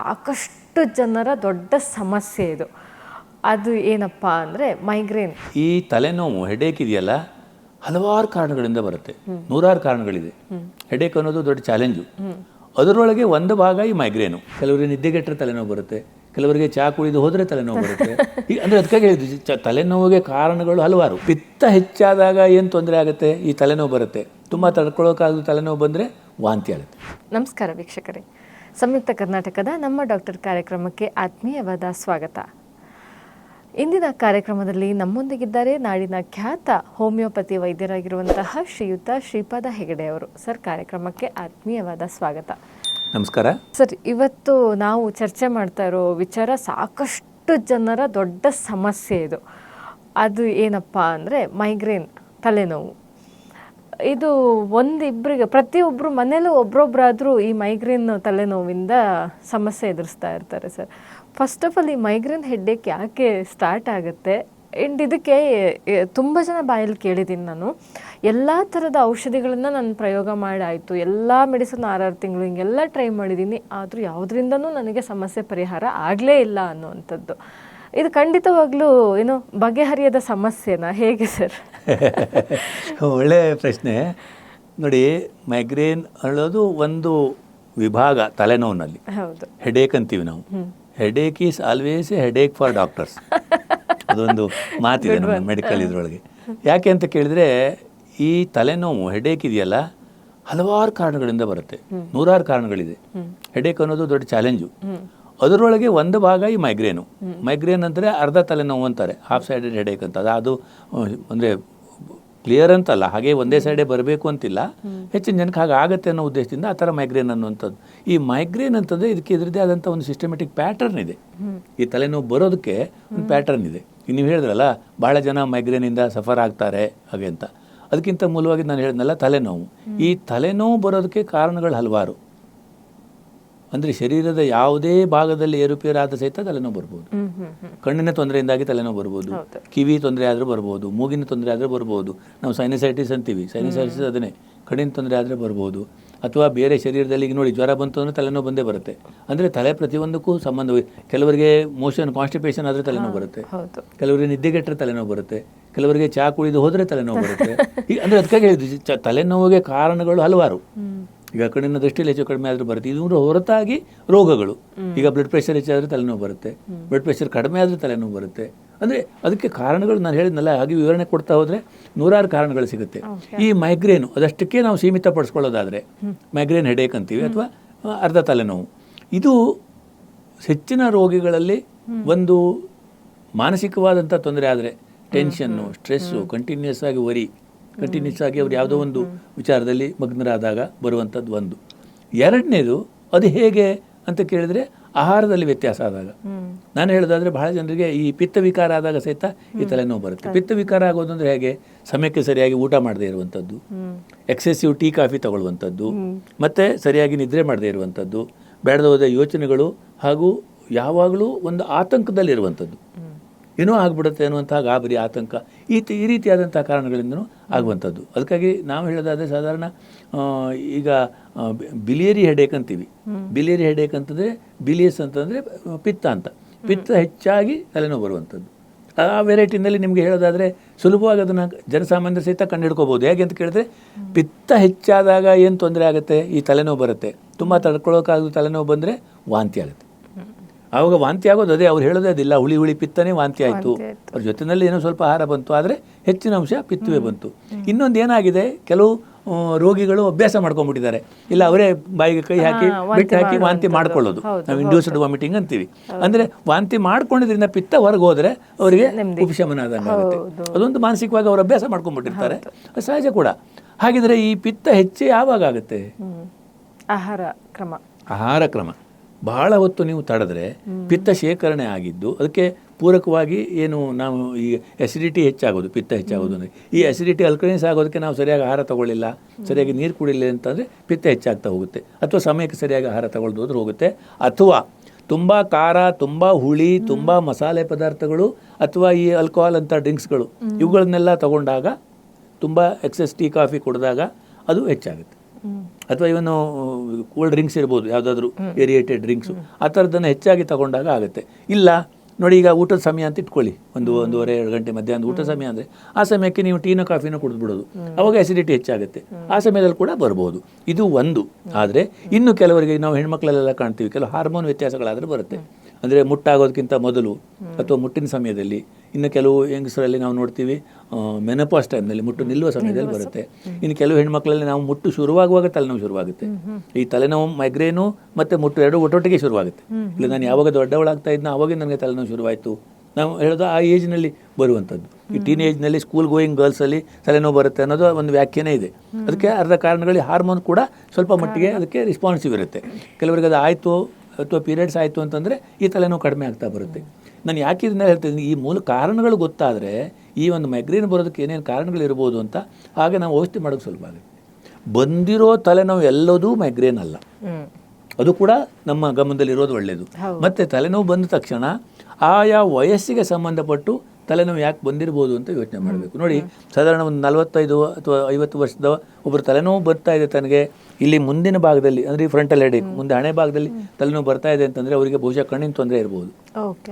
ಸಾಕಷ್ಟು ಜನರ ದೊಡ್ಡ ಸಮಸ್ಯೆ ಇದು. ಅದು ಏನಪ್ಪ ಅಂದರೆ ಮೈಗ್ರೇನ್. ಈ ತಲೆನೋವು ಹೆಡೇಕ್ ಇದೆಯಲ್ಲ ಹಲವಾರು ಕಾರಣಗಳಿಂದ ಬರುತ್ತೆ. ನೂರಾರು ಕಾರಣಗಳಿದೆ. ಹೆಡೇಕ್ ಅನ್ನೋದು ದೊಡ್ಡ ಚಾಲೆಂಜು. ಅದರೊಳಗೆ ಒಂದು ಭಾಗ ಈ ಮೈಗ್ರೇನು. ಕೆಲವರಿಗೆ ನಿದ್ದೆಗೆಟ್ಟರೆ ತಲೆನೋವು ಬರುತ್ತೆ. ಕೆಲವರಿಗೆ ಚಹಾ ಕುಡಿದು ಹೋದರೆ ತಲೆನೋವು ಬರುತ್ತೆ. ಈಗ ಅಂದರೆ ಅದಕ್ಕಾಗಿ ಹೇಳಿದ್ದು ತಲೆನೋವಿಗೆ ಕಾರಣಗಳು ಹಲವಾರು. ಪಿತ್ತ ಹೆಚ್ಚಾದಾಗ ಏನು ತೊಂದರೆ ಆಗುತ್ತೆ? ಈ ತಲೆನೋವು ಬರುತ್ತೆ. ತುಂಬ ತಡ್ಕೊಳ್ಳೋಕ್ಕಾಗದು ತಲೆನೋವು ಬಂದರೆ ವಾಂತಿ ಆಗುತ್ತೆ. ನಮಸ್ಕಾರ ವೀಕ್ಷಕರೇ. ಸಂಯುಕ್ತ ಕರ್ನಾಟಕದ ನಮ್ಮ ಡಾಕ್ಟರ್ ಕಾರ್ಯಕ್ರಮಕ್ಕೆ ಆತ್ಮೀಯವಾದ ಸ್ವಾಗತ. ಇಂದಿನ ಕಾರ್ಯಕ್ರಮದಲ್ಲಿ ನಮ್ಮೊಂದಿಗಿದ್ದಾರೆ ನಾಡಿನ ಖ್ಯಾತ ಹೋಮಿಯೋಪತಿ ವೈದ್ಯರಾಗಿರುವಂತಹ ಶ್ರೀಯುತ ಶ್ರೀಪಾದ ಹೆಗಡೆ ಅವರು. ಸರ್ ಕಾರ್ಯಕ್ರಮಕ್ಕೆ ಆತ್ಮೀಯವಾದ ಸ್ವಾಗತ. ನಮಸ್ಕಾರ. ಸರ್ ಇವತ್ತು ನಾವು ಚರ್ಚೆ ಮಾಡ್ತಾ ಇರೋ ವಿಚಾರ ಸಾಕಷ್ಟು ಜನರ ದೊಡ್ಡ ಸಮಸ್ಯೆ ಇದು. ಅದು ಏನಪ್ಪ ಅಂದರೆ ಮೈಗ್ರೇನ್ ತಲೆನೋವು. ಇದು ಒಂದಿಬ್ಬರಿಗೆ ಪ್ರತಿಯೊಬ್ಬರು ಮನೇಲೂ ಒಬ್ಬರೊಬ್ಬರಾದರೂ ಈ ಮೈಗ್ರೇನ್ ತಲೆನೋವಿಂದ ಸಮಸ್ಯೆ ಎದುರಿಸ್ತಾ ಇರ್ತಾರೆ ಸರ್. ಫಸ್ಟ್ ಆಫ್ ಆಲ್ ಈ ಮೈಗ್ರೇನ್ ಹೆಡ್ಡೇಕ್ ಯಾಕೆ ಸ್ಟಾರ್ಟ್ ಆಗುತ್ತೆ? ಆ್ಯಂಡ್ ಇದಕ್ಕೆ ತುಂಬ ಜನ ಬಾಯಲ್ಲಿ ಕೇಳಿದ್ದೀನಿ ನಾನು. ಎಲ್ಲ ಥರದ ಔಷಧಿಗಳನ್ನು ನಾನು ಪ್ರಯೋಗ ಮಾಡಾಯಿತು ಎಲ್ಲ ಮೆಡಿಸಿನ್ ಆರಾರು ತಿಂಗಳು ಹಿಂಗೆಲ್ಲ ಟ್ರೈ ಮಾಡಿದ್ದೀನಿ ಆದರೂ ಯಾವುದರಿಂದನೂ ನನಗೆ ಸಮಸ್ಯೆ ಪರಿಹಾರ ಆಗಲೇ ಇಲ್ಲ ಅನ್ನುವಂಥದ್ದು. ಇದು ಖಂಡಿತವಾಗ್ಲೂ ಏನು ಬಗೆಹರಿಯದ ಸಮಸ್ಯೆನಾ? ಹೇಗೆ ಸರ್? ಒಳ್ಳೆ ಪ್ರಶ್ನೆ. ನೋಡಿ ಮೈಗ್ರೇನ್ ಅನ್ನೋದು ಒಂದು ವಿಭಾಗ ತಲೆನೋವಿನಲ್ಲಿ. ಹೆಡೇಕ್ ಅಂತೀವಿ ನಾವು. Headache is always a headache for doctors ಅದೊಂದು ಮಾತಿದೆ ನಮ್ಮ ಮೆಡಿಕಲ್ ಇದ್ರೊಳಗೆ. ಯಾಕೆ ಅಂತ ಕೇಳಿದ್ರೆ ಈ ತಲೆನೋವು ಹೆಡೇಕ್ ಇದೆಯಲ್ಲ ಹಲವಾರು ಕಾರಣಗಳಿಂದ ಬರುತ್ತೆ. ನೂರಾರು ಕಾರಣಗಳಿದೆ. ಹೆಡೇಕ್ ಅನ್ನೋದು ದೊಡ್ಡ ಚಾಲೆಂಜು ಅದರೊಳಗೆ ಒಂದು ಭಾಗ ಈ ಮೈಗ್ರೇನು. ಮೈಗ್ರೇನ್ ಅಂದರೆ ಅರ್ಧ ತಲೆನೋವು ಅಂತಾರೆ ಹಾಫ್ ಸೈಡೆಡ್ ಹೆಡೇಕ್ ಅಂತ. ಅದು ಅದು ಅಂದರೆ ಕ್ಲಿಯರ್ ಅಂತಲ್ಲ ಹಾಗೆ ಒಂದೇ ಸೈಡೇ ಬರಬೇಕು ಅಂತಿಲ್ಲ. ಹೆಚ್ಚಿನ ಜನಕ್ಕೆ ಹಾಗೆ ಆಗುತ್ತೆ ಅನ್ನೋ ಉದ್ದೇಶದಿಂದ ಆ ಥರ ಮೈಗ್ರೇನ್ ಅನ್ನುವಂಥದ್ದು. ಈ ಮೈಗ್ರೇನ್ ಅಂತಂದರೆ ಇದಕ್ಕೆ ಇದರದೇ ಆದಂಥ ಒಂದು ಸಿಸ್ಟಮೆಟಿಕ್ ಪ್ಯಾಟರ್ನ್ ಇದೆ. ಈ ತಲೆನೋವು ಬರೋದಕ್ಕೆ ಒಂದು ಪ್ಯಾಟರ್ನ್ ಇದೆ. ನೀವು ಹೇಳಿದ್ರಲ್ಲ ಭಾಳ ಜನ ಮೈಗ್ರೇನಿಂದ ಸಫರ್ ಆಗ್ತಾರೆ ಹಾಗೆ ಅಂತ. ಅದಕ್ಕಿಂತ ಮೂಲವಾಗಿ ನಾನು ಹೇಳಿದ್ನಲ್ಲ ತಲೆನೋವು. ಈ ತಲೆನೋವು ಬರೋದಕ್ಕೆ ಕಾರಣಗಳು ಹಲವಾರು. ಅಂದರೆ ಶರೀರದ ಯಾವುದೇ ಭಾಗದಲ್ಲಿ ಏರುಪೇರಾದ ಸಹಿತ ತಲೆನೋವು ಬರ್ಬೋದು. ಕಣ್ಣಿನ ತೊಂದರೆಯಿಂದಾಗಿ ತಲೆನೋವು ಬರ್ಬೋದು. ಕಿವಿ ತೊಂದರೆ ಆದರೂ ಬರ್ಬೋದು. ಮೂಗಿನ ತೊಂದರೆ ಆದರೆ ಬರ್ಬೋದು. ನಾವು ಸೈನಸೈಟಿಸ್ ಅಂತೀವಿ. ಸೈನಸೈಟಿಸ್ ಅದನ್ನೇ. ಕಣ್ಣಿನ ತೊಂದರೆ ಆದರೆ ಬರ್ಬೋದು. ಅಥವಾ ಬೇರೆ ಶರೀರದಲ್ಲಿ ಈಗ ನೋಡಿ ಜ್ವರ ಬಂತು ಅಂದರೆ ತಲೆನೋವು ಬಂದೇ ಬರುತ್ತೆ. ಅಂದರೆ ತಲೆ ಪ್ರತಿಯೊಂದಕ್ಕೂ ಸಂಬಂಧ ಕೆಲವರಿಗೆ ಮೋಷನ್ ಕಾನ್ಸ್ಟಿಪೇಷನ್ ಆದರೆ ತಲೆನೋವು ಬರುತ್ತೆ. ಕೆಲವರಿಗೆ ನಿದ್ದೆಗೆಟ್ಟರೆ ತಲೆನೋವು ಬರುತ್ತೆ. ಕೆಲವರಿಗೆ ಚಾ ಕುಡಿದು ಹೋದರೆ ತಲೆನೋವು ಬರುತ್ತೆ. ಈಗ ಅಂದರೆ ಅದಕ್ಕಾಗಿ ಹೇಳಿದ್ವಿ ಚ- ತಲೆನೋವಿಗೆ ಕಾರಣಗಳು ಹಲವಾರು. ಈಗ ಕಣ್ಣಿನ ದೃಷ್ಟಿಯಲ್ಲಿ ಹೆಚ್ಚು ಕಡಿಮೆ ಆದರೂ ಬರುತ್ತೆ. ಇದು ಹೊರತಾಗಿ ರೋಗಗಳು. ಈಗ ಬ್ಲಡ್ ಪ್ರೆಷರ್ ಹೆಚ್ಚಾದರೆ ತಲೆನೋವು ಬರುತ್ತೆ. ಬ್ಲಡ್ ಪ್ರೆಷರ್ ಕಡಿಮೆ ಆದರೆ ತಲೆನೋವು ಬರುತ್ತೆ. ಅಂದರೆ ಅದಕ್ಕೆ ಕಾರಣಗಳು ನಾನು ಹೇಳಿದ್ನಲ್ಲ ಹಾಗೆ ವಿವರಣೆ ಕೊಡ್ತಾ ಹೋದರೆ ನೂರಾರು ಕಾರಣಗಳು ಸಿಗುತ್ತೆ. ಈ ಮೈಗ್ರೇನ್ ಅದಷ್ಟಕ್ಕೆ ನಾವು ಸೀಮಿತ ಪಡಿಸ್ಕೊಳ್ಳೋದಾದರೆ ಮೈಗ್ರೇನ್ ಹೆಡೇಕ್ ಅಂತೀವಿ ಅಥವಾ ಅರ್ಧ ತಲೆನೋವು. ಇದು ಹೆಚ್ಚಿನ ರೋಗಿಗಳಲ್ಲಿ ಒಂದು ಮಾನಸಿಕವಾದಂಥ ತೊಂದರೆ ಆದರೆ ಟೆನ್ಷನ್ನು ಸ್ಟ್ರೆಸ್ಸು ಕಂಟಿನ್ಯೂಸ್ ಆಗಿ ವರಿ ಕಂಟಿನ್ಯೂಸ್ ಆಗಿ ಅವ್ರು ಯಾವುದೋ ಒಂದು ವಿಚಾರದಲ್ಲಿ ಮಗ್ನರಾದಾಗ ಬರುವಂಥದ್ದು ಒಂದು. ಎರಡನೇದು ಅದು ಹೇಗೆ ಅಂತ ಕೇಳಿದ್ರೆ ಆಹಾರದಲ್ಲಿ ವ್ಯತ್ಯಾಸ ಆದಾಗ. ನಾನು ಹೇಳೋದಾದ್ರೆ ಬಹಳ ಜನರಿಗೆ ಈ ಪಿತ್ತ ವಿಕಾರ ಆದಾಗ ಸಹಿತ ಈ ತಲೆನೋವು ಬರುತ್ತೆ. ಪಿತ್ತ ವಿಕಾರ ಆಗೋದು ಅಂದ್ರೆ ಹೇಗೆ? ಸಮಯಕ್ಕೆ ಸರಿಯಾಗಿ ಊಟ ಮಾಡದೇ ಇರುವಂಥದ್ದು. ಎಕ್ಸೆಸಿವ್ ಟೀ ಕಾಫಿ ತಗೊಳ್ಳುವಂಥದ್ದು. ಮತ್ತೆ ಸರಿಯಾಗಿ ನಿದ್ರೆ ಮಾಡದೇ ಇರುವಂಥದ್ದು. ಬೇಡದ ಹೋದ ಯೋಚನೆಗಳು ಹಾಗೂ ಯಾವಾಗಲೂ ಒಂದು ಆತಂಕದಲ್ಲಿರುವಂಥದ್ದು. ಏನೋ ಆಗ್ಬಿಡುತ್ತೆ ಅನ್ನುವಂಥ ಗಾಬರಿ ಆತಂಕ ಈ ಈ ರೀತಿಯಾದಂಥ ಕಾರಣಗಳಿಂದನೂ ಆಗುವಂಥದ್ದು. ಅದಕ್ಕಾಗಿ ನಾವು ಹೇಳೋದಾದರೆ ಸಾಧಾರಣ ಈಗ ಬಿಲಿಯರಿ ಹೆಡೇಕ್ ಅಂತೀವಿ. ಬಿಲಿಯರಿ ಹೆಡೇಕ್ ಅಂತಂದರೆ ಬಿಲಿಯಸ್ ಅಂತಂದರೆ ಪಿತ್ತ ಅಂತ. ಪಿತ್ತ ಹೆಚ್ಚಾಗಿ ತಲೆನೋವು ಬರುವಂಥದ್ದು. ಆ ವೆರೈಟಿನಲ್ಲಿ ನಿಮಗೆ ಹೇಳೋದಾದರೆ ಸುಲಭವಾಗಿ ಅದನ್ನು ಜನಸಾಮಾನ್ಯರ ಸಹಿತ ಕಂಡುಹಿಡ್ಕೋಬೋದು ಹೇಗೆ ಅಂತ ಕೇಳಿದ್ರೆ ಪಿತ್ತ ಹೆಚ್ಚಾದಾಗ ಏನು ತೊಂದರೆ ಆಗುತ್ತೆ? ಈ ತಲೆನೋವು ಬರುತ್ತೆ. ತುಂಬ ತಡ್ಕೊಳ್ಳೋಕ್ಕಾಗದು ತಲೆನೋವು ಬಂದರೆ ವಾಂತಿ ಆಗುತ್ತೆ. ಆವಾಗ ವಾಂತಿ ಆಗೋದು ಅದೇ ಅವ್ರು ಹೇಳೋದೇ ಅದಿಲ್ಲ. ಹುಳಿ ಹುಳಿ ಪಿತ್ತನೇ ವಾಂತಿ ಆಯಿತು. ಅವ್ರ ಜೊತೆಯಲ್ಲಿ ಏನೋ ಸ್ವಲ್ಪ ಆಹಾರ ಬಂತು ಆದರೆ ಹೆಚ್ಚಿನ ಅಂಶ ಪಿತ್ತುವೆ ಬಂತು. ಇನ್ನೊಂದು ಏನಾಗಿದೆ? ಕೆಲವು ರೋಗಿಗಳು ಅಭ್ಯಾಸ ಮಾಡ್ಕೊಂಡ್ಬಿಟ್ಟಿದ್ದಾರೆ. ಇಲ್ಲ ಅವರೇ ಬಾಯಿಗೆ ಕೈ ಹಾಕಿ ಬಿಟ್ಟು ಹಾಕಿ ವಾಂತಿ ಮಾಡ್ಕೊಳ್ಳೋದು. ನಾವು ಇಂಡ್ಯೂಸ್ಡ್ ವಾಮಿಟಿಂಗ್ ಅಂತೀವಿ. ಅಂದ್ರೆ ವಾಂತಿ ಮಾಡ್ಕೊಂಡಿದ್ರಿಂದ ಪಿತ್ತ ಹೊರಗೆ ಹೋದರೆ ಅವರಿಗೆ ಉಪಶಮನ ಆದಂಗೆ ಆಗುತ್ತೆ ಅದೊಂದು ಮಾನಸಿಕವಾಗಿ ಅವರು ಅಭ್ಯಾಸ ಮಾಡ್ಕೊಂಡ್ಬಿಟ್ಟಿರ್ತಾರೆ. ಸಹಜ ಕೂಡ. ಹಾಗಿದ್ರೆ ಈ ಪಿತ್ತ ಹೆಚ್ಚೆ ಯಾವಾಗ ಆಗುತ್ತೆ? ಆಹಾರ ಕ್ರಮ. ಆಹಾರ ಕ್ರಮ. ಬಹಳ ಹೊತ್ತು ನೀವು ತಡೆದ್ರೆ ಪಿತ್ತ ಶೇಖರಣೆ ಆಗಿದ್ದು ಅದಕ್ಕೆ ಪೂರಕವಾಗಿ ಏನು ನಾವು ಈ ಎಸಿಡಿಟಿ ಹೆಚ್ಚಾಗೋದು ಪಿತ್ತ ಹೆಚ್ಚಾಗೋದು ಅಂದರೆ. ಈ ಎಸಿಡಿಟಿ ಅಲ್ಕಲೈನ್ಸ್ ಆಗೋದಕ್ಕೆ ನಾವು ಸರಿಯಾಗಿ ಆಹಾರ ತಗೊಳ್ಳಿಲ್ಲ ಸರಿಯಾಗಿ ನೀರು ಕುಡಿಲಿಲ್ಲ ಅಂತಂದರೆ ಪಿತ್ತ ಹೆಚ್ಚಾಗ್ತಾ ಹೋಗುತ್ತೆ. ಅಥವಾ ಸಮಯಕ್ಕೆ ಸರಿಯಾಗಿ ಆಹಾರ ತಗೊಳ್ದು ಹೋದ್ರೆ ಹೋಗುತ್ತೆ. ಅಥವಾ ತುಂಬ ಖಾರ ತುಂಬ ಹುಳಿ ತುಂಬ ಮಸಾಲೆ ಪದಾರ್ಥಗಳು ಅಥವಾ ಈ ಆಲ್ಕೋಹಾಲ್ ಅಂತ ಡ್ರಿಂಕ್ಸ್ಗಳು ಇವುಗಳನ್ನೆಲ್ಲ ತಗೊಂಡಾಗ ತುಂಬ ಎಕ್ಸೆಸ್ ಟೀ ಕಾಫಿ ಕುಡಿದಾಗ ಅದು ಹೆಚ್ಚಾಗುತ್ತೆ. ಅಥವಾ ಇವನು ಕೂಲ್ ಡ್ರಿಂಕ್ಸ್ ಇರ್ಬೋದು ಯಾವುದಾದ್ರೂ ಏರಿಯೇಟೆಡ್ ಡ್ರಿಂಕ್ಸು ಆ ಥರದ್ದನ್ನು ಹೆಚ್ಚಾಗಿ ತಗೊಂಡಾಗ ಆಗುತ್ತೆ. ಇಲ್ಲ ನೋಡಿ ಈಗ ಊಟದ ಸಮಯ ಅಂತ ಇಟ್ಕೊಳ್ಳಿ. ಒಂದು ಒಂದೂವರೆ ಎರಡು ಗಂಟೆ ಮಧ್ಯಾಹ್ನ ಊಟದ ಸಮಯ ಅಂದರೆ ಆ ಸಮಯಕ್ಕೆ ನೀವು ಟೀನೋ ಕಾಫಿನೂ ಕುಡಿದ್ಬಿಡೋದು. ಅವಾಗ ಅಸಿಡಿಟಿ ಹೆಚ್ಚಾಗುತ್ತೆ. ಆ ಸಮಯದಲ್ಲಿ ಕೂಡ ಬರ್ಬೋದು. ಇದು ಒಂದು. ಆದರೆ ಇನ್ನು ಕೆಲವರಿಗೆ ನಾವು ಹೆಣ್ಮಕ್ಳಲ್ಲೆಲ್ಲ ಕಾಣ್ತೀವಿ ಕೆಲವು ಹಾರ್ಮೋನ್ ವ್ಯತ್ಯಾಸಗಳಾದರೂ ಬರುತ್ತೆ. ಅಂದರೆ ಮುಟ್ಟಾಗೋದಕ್ಕಿಂತ ಮೊದಲು ಅಥವಾ ಮುಟ್ಟಿನ ಸಮಯದಲ್ಲಿ. ಇನ್ನು ಕೆಲವು ಹೆಂಗಸರಲ್ಲಿ ನಾವು ನೋಡ್ತೀವಿ ಮೆನಪಾಸ್ ಟೈಮ್ನಲ್ಲಿ ಮುಟ್ಟು ನಿಲ್ಲುವ ಸಮಯದಲ್ಲಿ ಬರುತ್ತೆ. ಇನ್ನು ಕೆಲವು ಹೆಣ್ಮಕ್ಳಲ್ಲಿ ನಾವು ಮುಟ್ಟು ಶುರುವಾಗುವಾಗ ತಲೆನೋವು ಶುರುವಾಗುತ್ತೆ. ಈ ತಲೆನೋವು ಮೈಗ್ರೇನು ಮತ್ತು ಮುಟ್ಟು ಎರಡು ಒಟ್ಟೊಟ್ಟಿಗೆ ಶುರುವಾಗುತ್ತೆ. ಇಲ್ಲ ನಾನು ಯಾವಾಗ ದೊಡ್ಡವಳಾಗ್ತಾ ಇದ್ನ ಅವಾಗ ನನಗೆ ತಲೆನೋವು ಶುರುವಾಯಿತು. ನಾವು ಹೇಳೋದು ಆ ಏಜ್ನಲ್ಲಿ ಬರುವಂಥದ್ದು. ಈ ಟೀನ್ ಏಜ್ನಲ್ಲಿ ಸ್ಕೂಲ್ ಗೋಯಿಂಗ್ ಗರ್ಲ್ಸಲ್ಲಿ ತಲೆನೋವು ಬರುತ್ತೆ ಅನ್ನೋದು ಒಂದು ವ್ಯಾಖ್ಯಾನ ಇದೆ. ಅದಕ್ಕೆ ಅರ್ಧ ಕಾರಣಗಳಲ್ಲಿ ಹಾರ್ಮೋನ್ ಕೂಡ ಸ್ವಲ್ಪ ಮಟ್ಟಿಗೆ ಅದಕ್ಕೆ ರಿಸ್ಪಾನ್ಸಿವ್ ಇರುತ್ತೆ. ಕೆಲವರಿಗೆ ಅದು ಆಯಿತು ಅಥವಾ ಪೀರಿಯಡ್ಸ್ ಆಯಿತು ಅಂತಂದರೆ ಈ ತಲೆನೋವು ಕಡಿಮೆ ಆಗ್ತಾ ಬರುತ್ತೆ. ನಾನು ಯಾಕೆ ಇದನ್ನ ಹೇಳ್ತಿದ್ದೀನಿ ಈ ಮೂಲ ಕಾರಣಗಳು ಗೊತ್ತಾದರೆ ಈ ಒಂದು ಮೈಗ್ರೇನ್ ಬರೋದಕ್ಕೆ ಏನೇನು ಕಾರಣಗಳಿರ್ಬೋದು ಅಂತ ಹಾಗೆ ನಾವು ಔಷಧಿ ಮಾಡೋಕ್ಕೆ ಸುಲಭ ಆಗುತ್ತೆ. ಬಂದಿರೋ ತಲೆನೋವು ಎಲ್ಲದೂ ಮೈಗ್ರೇನ್ ಅಲ್ಲ. ಅದು ಕೂಡ ನಮ್ಮ ಗಮನದಲ್ಲಿರೋದು ಒಳ್ಳೆಯದು ಮತ್ತು ತಲೆನೋವು ಬಂದ ತಕ್ಷಣ ಆಯಾ ವಯಸ್ಸಿಗೆ ಸಂಬಂಧಪಟ್ಟು ತಲೆನೋವು ಯಾಕೆ ಬಂದಿರ್ಬೋದು ಅಂತ ಯೋಚನೆ ಮಾಡಬೇಕು. ನೋಡಿ ಸಾಧಾರಣ ಒಂದು ನಲವತ್ತೈದು ಅಥವಾ ಐವತ್ತು ವರ್ಷದ ಒಬ್ಬರು ತಲೆನೋವು ಬರ್ತಾ ಇದೆ ತನಗೆ ಇಲ್ಲಿ ಮುಂದಿನ ಭಾಗದಲ್ಲಿ ಅಂದ್ರೆ ಈ ಫ್ರಂಟಲ್ ಹೆಡೇಕ್ ಮುಂದೆ ಹಣೆ ಭಾಗದಲ್ಲಿ ತಲೆನೋವು ಬರ್ತಾ ಇದೆ ಅಂತಂದ್ರೆ ಅವರಿಗೆ ಬಹುಶಃ ಕಣ್ಣಿನ ತೊಂದರೆ ಇರಬಹುದು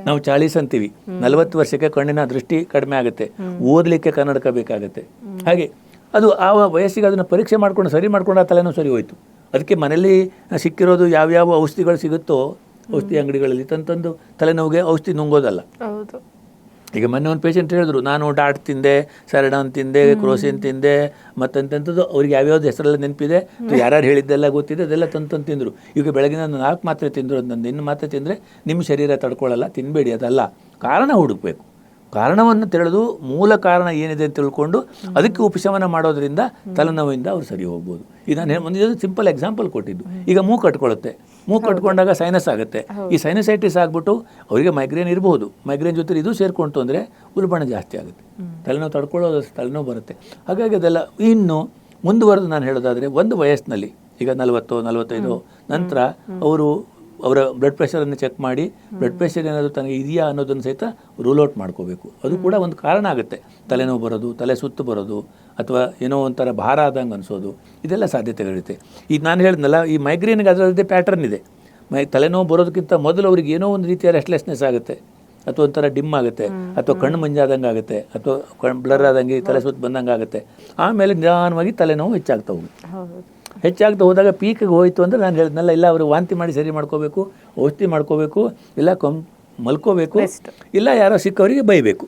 ನಾವು ಚಾಳೀಸ್ ಅಂತೀವಿ. ನಲವತ್ತು ವರ್ಷಕ್ಕೆ ಕಣ್ಣಿನ ದೃಷ್ಟಿ ಕಡಿಮೆ ಆಗುತ್ತೆ. ಓದಲಿಕ್ಕೆ ಕನ್ನಡಕ ಬೇಕಾಗುತ್ತೆ. ಹಾಗೆ ಅದು ಆ ವಯಸ್ಸಿಗೆ ಅದನ್ನು ಪರೀಕ್ಷೆ ಮಾಡ್ಕೊಂಡು ಸರಿ ಮಾಡ್ಕೊಂಡು ಆ ತಲೆನೋವು ಸರಿ ಹೋಯ್ತು. ಅದಕ್ಕೆ ಮನೆಯಲ್ಲಿ ಸಿಕ್ಕಿರೋದು ಯಾವ್ಯಾವ ಔಷಧಿಗಳು ಸಿಗುತ್ತೋ ಔಷಧಿ ಅಂಗಡಿಗಳಲ್ಲಿ ತಂತಂದು ತಲೆನೋವುಗೆ ಔಷಧಿ ನುಂಗೋದಲ್ಲ. ಈಗ ಮೊನ್ನೆ ಒಂದು ಪೇಷಂಟ್ ಹೇಳಿದ್ರು ನಾನು ಡಾಟ್ ತಿಂದೆ ಸರಡನ್ ತಿಂದೆ ಕ್ರೋಸಿನ್ ತಿಂದೆ ಮತ್ತಂತಂಥದ್ದು ಅವ್ರಿಗೆ ಯಾವ್ಯಾವ್ದು ಹೆಸರೆಲ್ಲ ನೆನಪಿದೆ? ಯಾರ್ಯಾರು ಹೇಳಿದ್ದೆಲ್ಲ ಗೊತ್ತಿದೆ ಅದೆಲ್ಲ ತಂದು ತಂದು ತಿಂದರು. ಈಗ ಬೆಳಗಿನ ಒಂದು ನಾಲ್ಕು ಮಾತ್ರೆ ತಿಂದರು ಅಂತಂದು ಇನ್ನು ಮಾತ್ರೆ ತಿಂದರೆ ನಿಮ್ಮ ಶರೀರ ತಡ್ಕೊಳ್ಳಲ್ಲ ತಿನ್ನಬೇಡಿ ಅದಲ್ಲ. ಕಾರಣ ಹುಡುಕ್ಬೇಕು. ಕಾರಣವನ್ನು ತಿಳಿದು ಮೂಲ ಕಾರಣ ಏನಿದೆ ಅಂತ ತಿಳ್ಕೊಂಡು ಅದಕ್ಕೆ ಉಪಶಮನ ಮಾಡೋದ್ರಿಂದ ತಲೆನೋವಿಂದ ಅವ್ರು ಸರಿ ಹೋಗ್ಬೋದು. ಈಗ ನಾನು ಒಂದು ಸಿಂಪಲ್ ಎಕ್ಸಾಂಪಲ್ ಕೊಟ್ಟಿದ್ದು. ಈಗ ಮೂ ಕಟ್ಕೊಳ್ಳುತ್ತೆ. ಮೂಗು ಕಟ್ಕೊಂಡಾಗ ಸೈನಸ್ ಆಗುತ್ತೆ. ಈ ಸೈನಸೈಟಿಸ್ ಆಗ್ಬಿಟ್ಟು ಅವರಿಗೆ ಮೈಗ್ರೇನ್ ಇರಬಹುದು ಮೈಗ್ರೇನ್ ಜೊತೆ ಇದು ಸೇರ್ಕೊಂತು ಅಂದರೆ ಉಲ್ಬಣ ಜಾಸ್ತಿ ಆಗುತ್ತೆ. ತಲೆನೋವು ತಡ್ಕೊಳ್ಳೋದು ತಲೆನೋವು ಬರುತ್ತೆ. ಹಾಗಾಗಿ ಅದೆಲ್ಲ ಇನ್ನು ಮುಂದುವರೆದು ನಾನು ಹೇಳೋದಾದರೆ ಒಂದು ವಯಸ್ಸಿನಲ್ಲಿ ಈಗ ನಲವತ್ತು ನಲವತ್ತೈದು ನಂತರ ಅವರು ಅವರ ಬ್ಲಡ್ ಪ್ರೆಷರನ್ನು ಚೆಕ್ ಮಾಡಿ ಬ್ಲಡ್ ಪ್ರೆಷರ್ ಏನಾದರೂ ತನಗೆ ಇದೆಯಾ ಅನ್ನೋದನ್ನು ಸಹಿತ ರೂಲ್ ಔಟ್ ಮಾಡ್ಕೋಬೇಕು. ಅದು ಕೂಡ ಒಂದು ಕಾರಣ ಆಗುತ್ತೆ. ತಲೆನೋವು ಬರೋದು ತಲೆ ಸುತ್ತು ಬರೋದು ಅಥವಾ ಏನೋ ಒಂಥರ ಭಾರ ಆದಂಗೆ ಅನಿಸೋದು ಇದೆಲ್ಲ ಸಾಧ್ಯತೆಗಳಿರುತ್ತೆ. ಈಗ ನಾನು ಹೇಳಿದ್ನಲ್ಲ ಈ ಮೈಗ್ರೇನ್ಗೆ ಅದರದ್ದೇ ಪ್ಯಾಟರ್ನ್ ಇದೆ. ಮೈ ತಲೆನೋವು ಬರೋದಕ್ಕಿಂತ ಮೊದಲು ಅವ್ರಿಗೆ ಏನೋ ಒಂದು ರೀತಿಯ ರೆಸ್ಟ್ಲೆಸ್ನೆಸ್ ಆಗುತ್ತೆ. ಅಥವಾ ಒಂಥರ ಡಿಮ್ ಆಗುತ್ತೆ ಅಥವಾ ಕಣ್ಣು ಮಂಜಾದಂಗೆ ಆಗುತ್ತೆ ಅಥವಾ ಕಣ್ ಬ್ಲರ್ ಆದಂಗೆ ತಲೆ ಸುತ್ತು ಬಂದಂಗೆ ಆಗುತ್ತೆ. ಆಮೇಲೆ ನಿಧಾನವಾಗಿ ತಲೆನೋವು ಹೆಚ್ಚಾಗ್ತಾ ಹೋಗುತ್ತೆ. ಹೆಚ್ಚಾಗ್ತಾ ಹೋದಾಗ ಪೀಕಿಗೆ ಹೋಯಿತು ಅಂದರೆ ನಾನು ಹೇಳಿದ್ನಲ್ಲ ಇಲ್ಲ ಅವರು ವಾಂತಿ ಮಾಡಿ ಸರಿ ಮಾಡ್ಕೋಬೇಕು ಔಷಧಿ ಮಾಡ್ಕೋಬೇಕು ಇಲ್ಲ ಕಂ ಮಲ್ಕೋಬೇಕು ಇಲ್ಲ ಯಾರೋ ಸಿಕ್ಕವರಿಗೆ ಬೈಬೇಕು.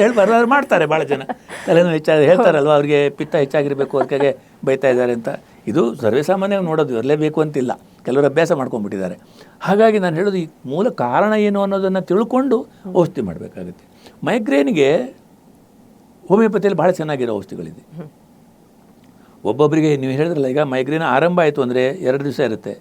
ಹೇಳ್ಬಾರ್ದು ಅವ್ರು ಮಾಡ್ತಾರೆ ಭಾಳ ಜನ. ತಲೆನೋವು ಹೆಚ್ಚಾಗಿ ಹೇಳ್ತಾರಲ್ವ ಅವ್ರಿಗೆ ಪಿತ್ತ ಹೆಚ್ಚಾಗಿರಬೇಕು ಅದಕ್ಕೆ ಬೈತಾ ಇದ್ದಾರೆ ಅಂತ. ಇದು ಸರ್ವೇಸಾಮಾನ್ಯವಾಗಿ ನೋಡೋದು ಇರಲೇಬೇಕು ಅಂತಿಲ್ಲ. ಕೆಲವರು ಅಭ್ಯಾಸ ಮಾಡ್ಕೊಂಡ್ಬಿಟ್ಟಿದ್ದಾರೆ. ಹಾಗಾಗಿ ನಾನು ಹೇಳೋದು ಈ ಮೂಲ ಕಾರಣ ಏನು ಅನ್ನೋದನ್ನು ತಿಳ್ಕೊಂಡು ಔಷಧಿ ಮಾಡಬೇಕಾಗುತ್ತೆ. ಮೈಗ್ರೇನ್ಗೆ ಹೋಮಿಯೋಪತಿಯಲ್ಲಿ ಭಾಳ ಚೆನ್ನಾಗಿರೋ ಔಷಧಿಗಳಿದೆ. ಒಬ್ಬೊಬ್ಬರಿಗೆ ನೀವು ಹೇಳಿದ್ರಲ್ಲ ಈಗ ಮೈಗ್ರೇನ್ ಆರಂಭ ಆಯಿತು ಅಂದರೆ ಎರಡು ದಿವಸ ಇರುತ್ತೆ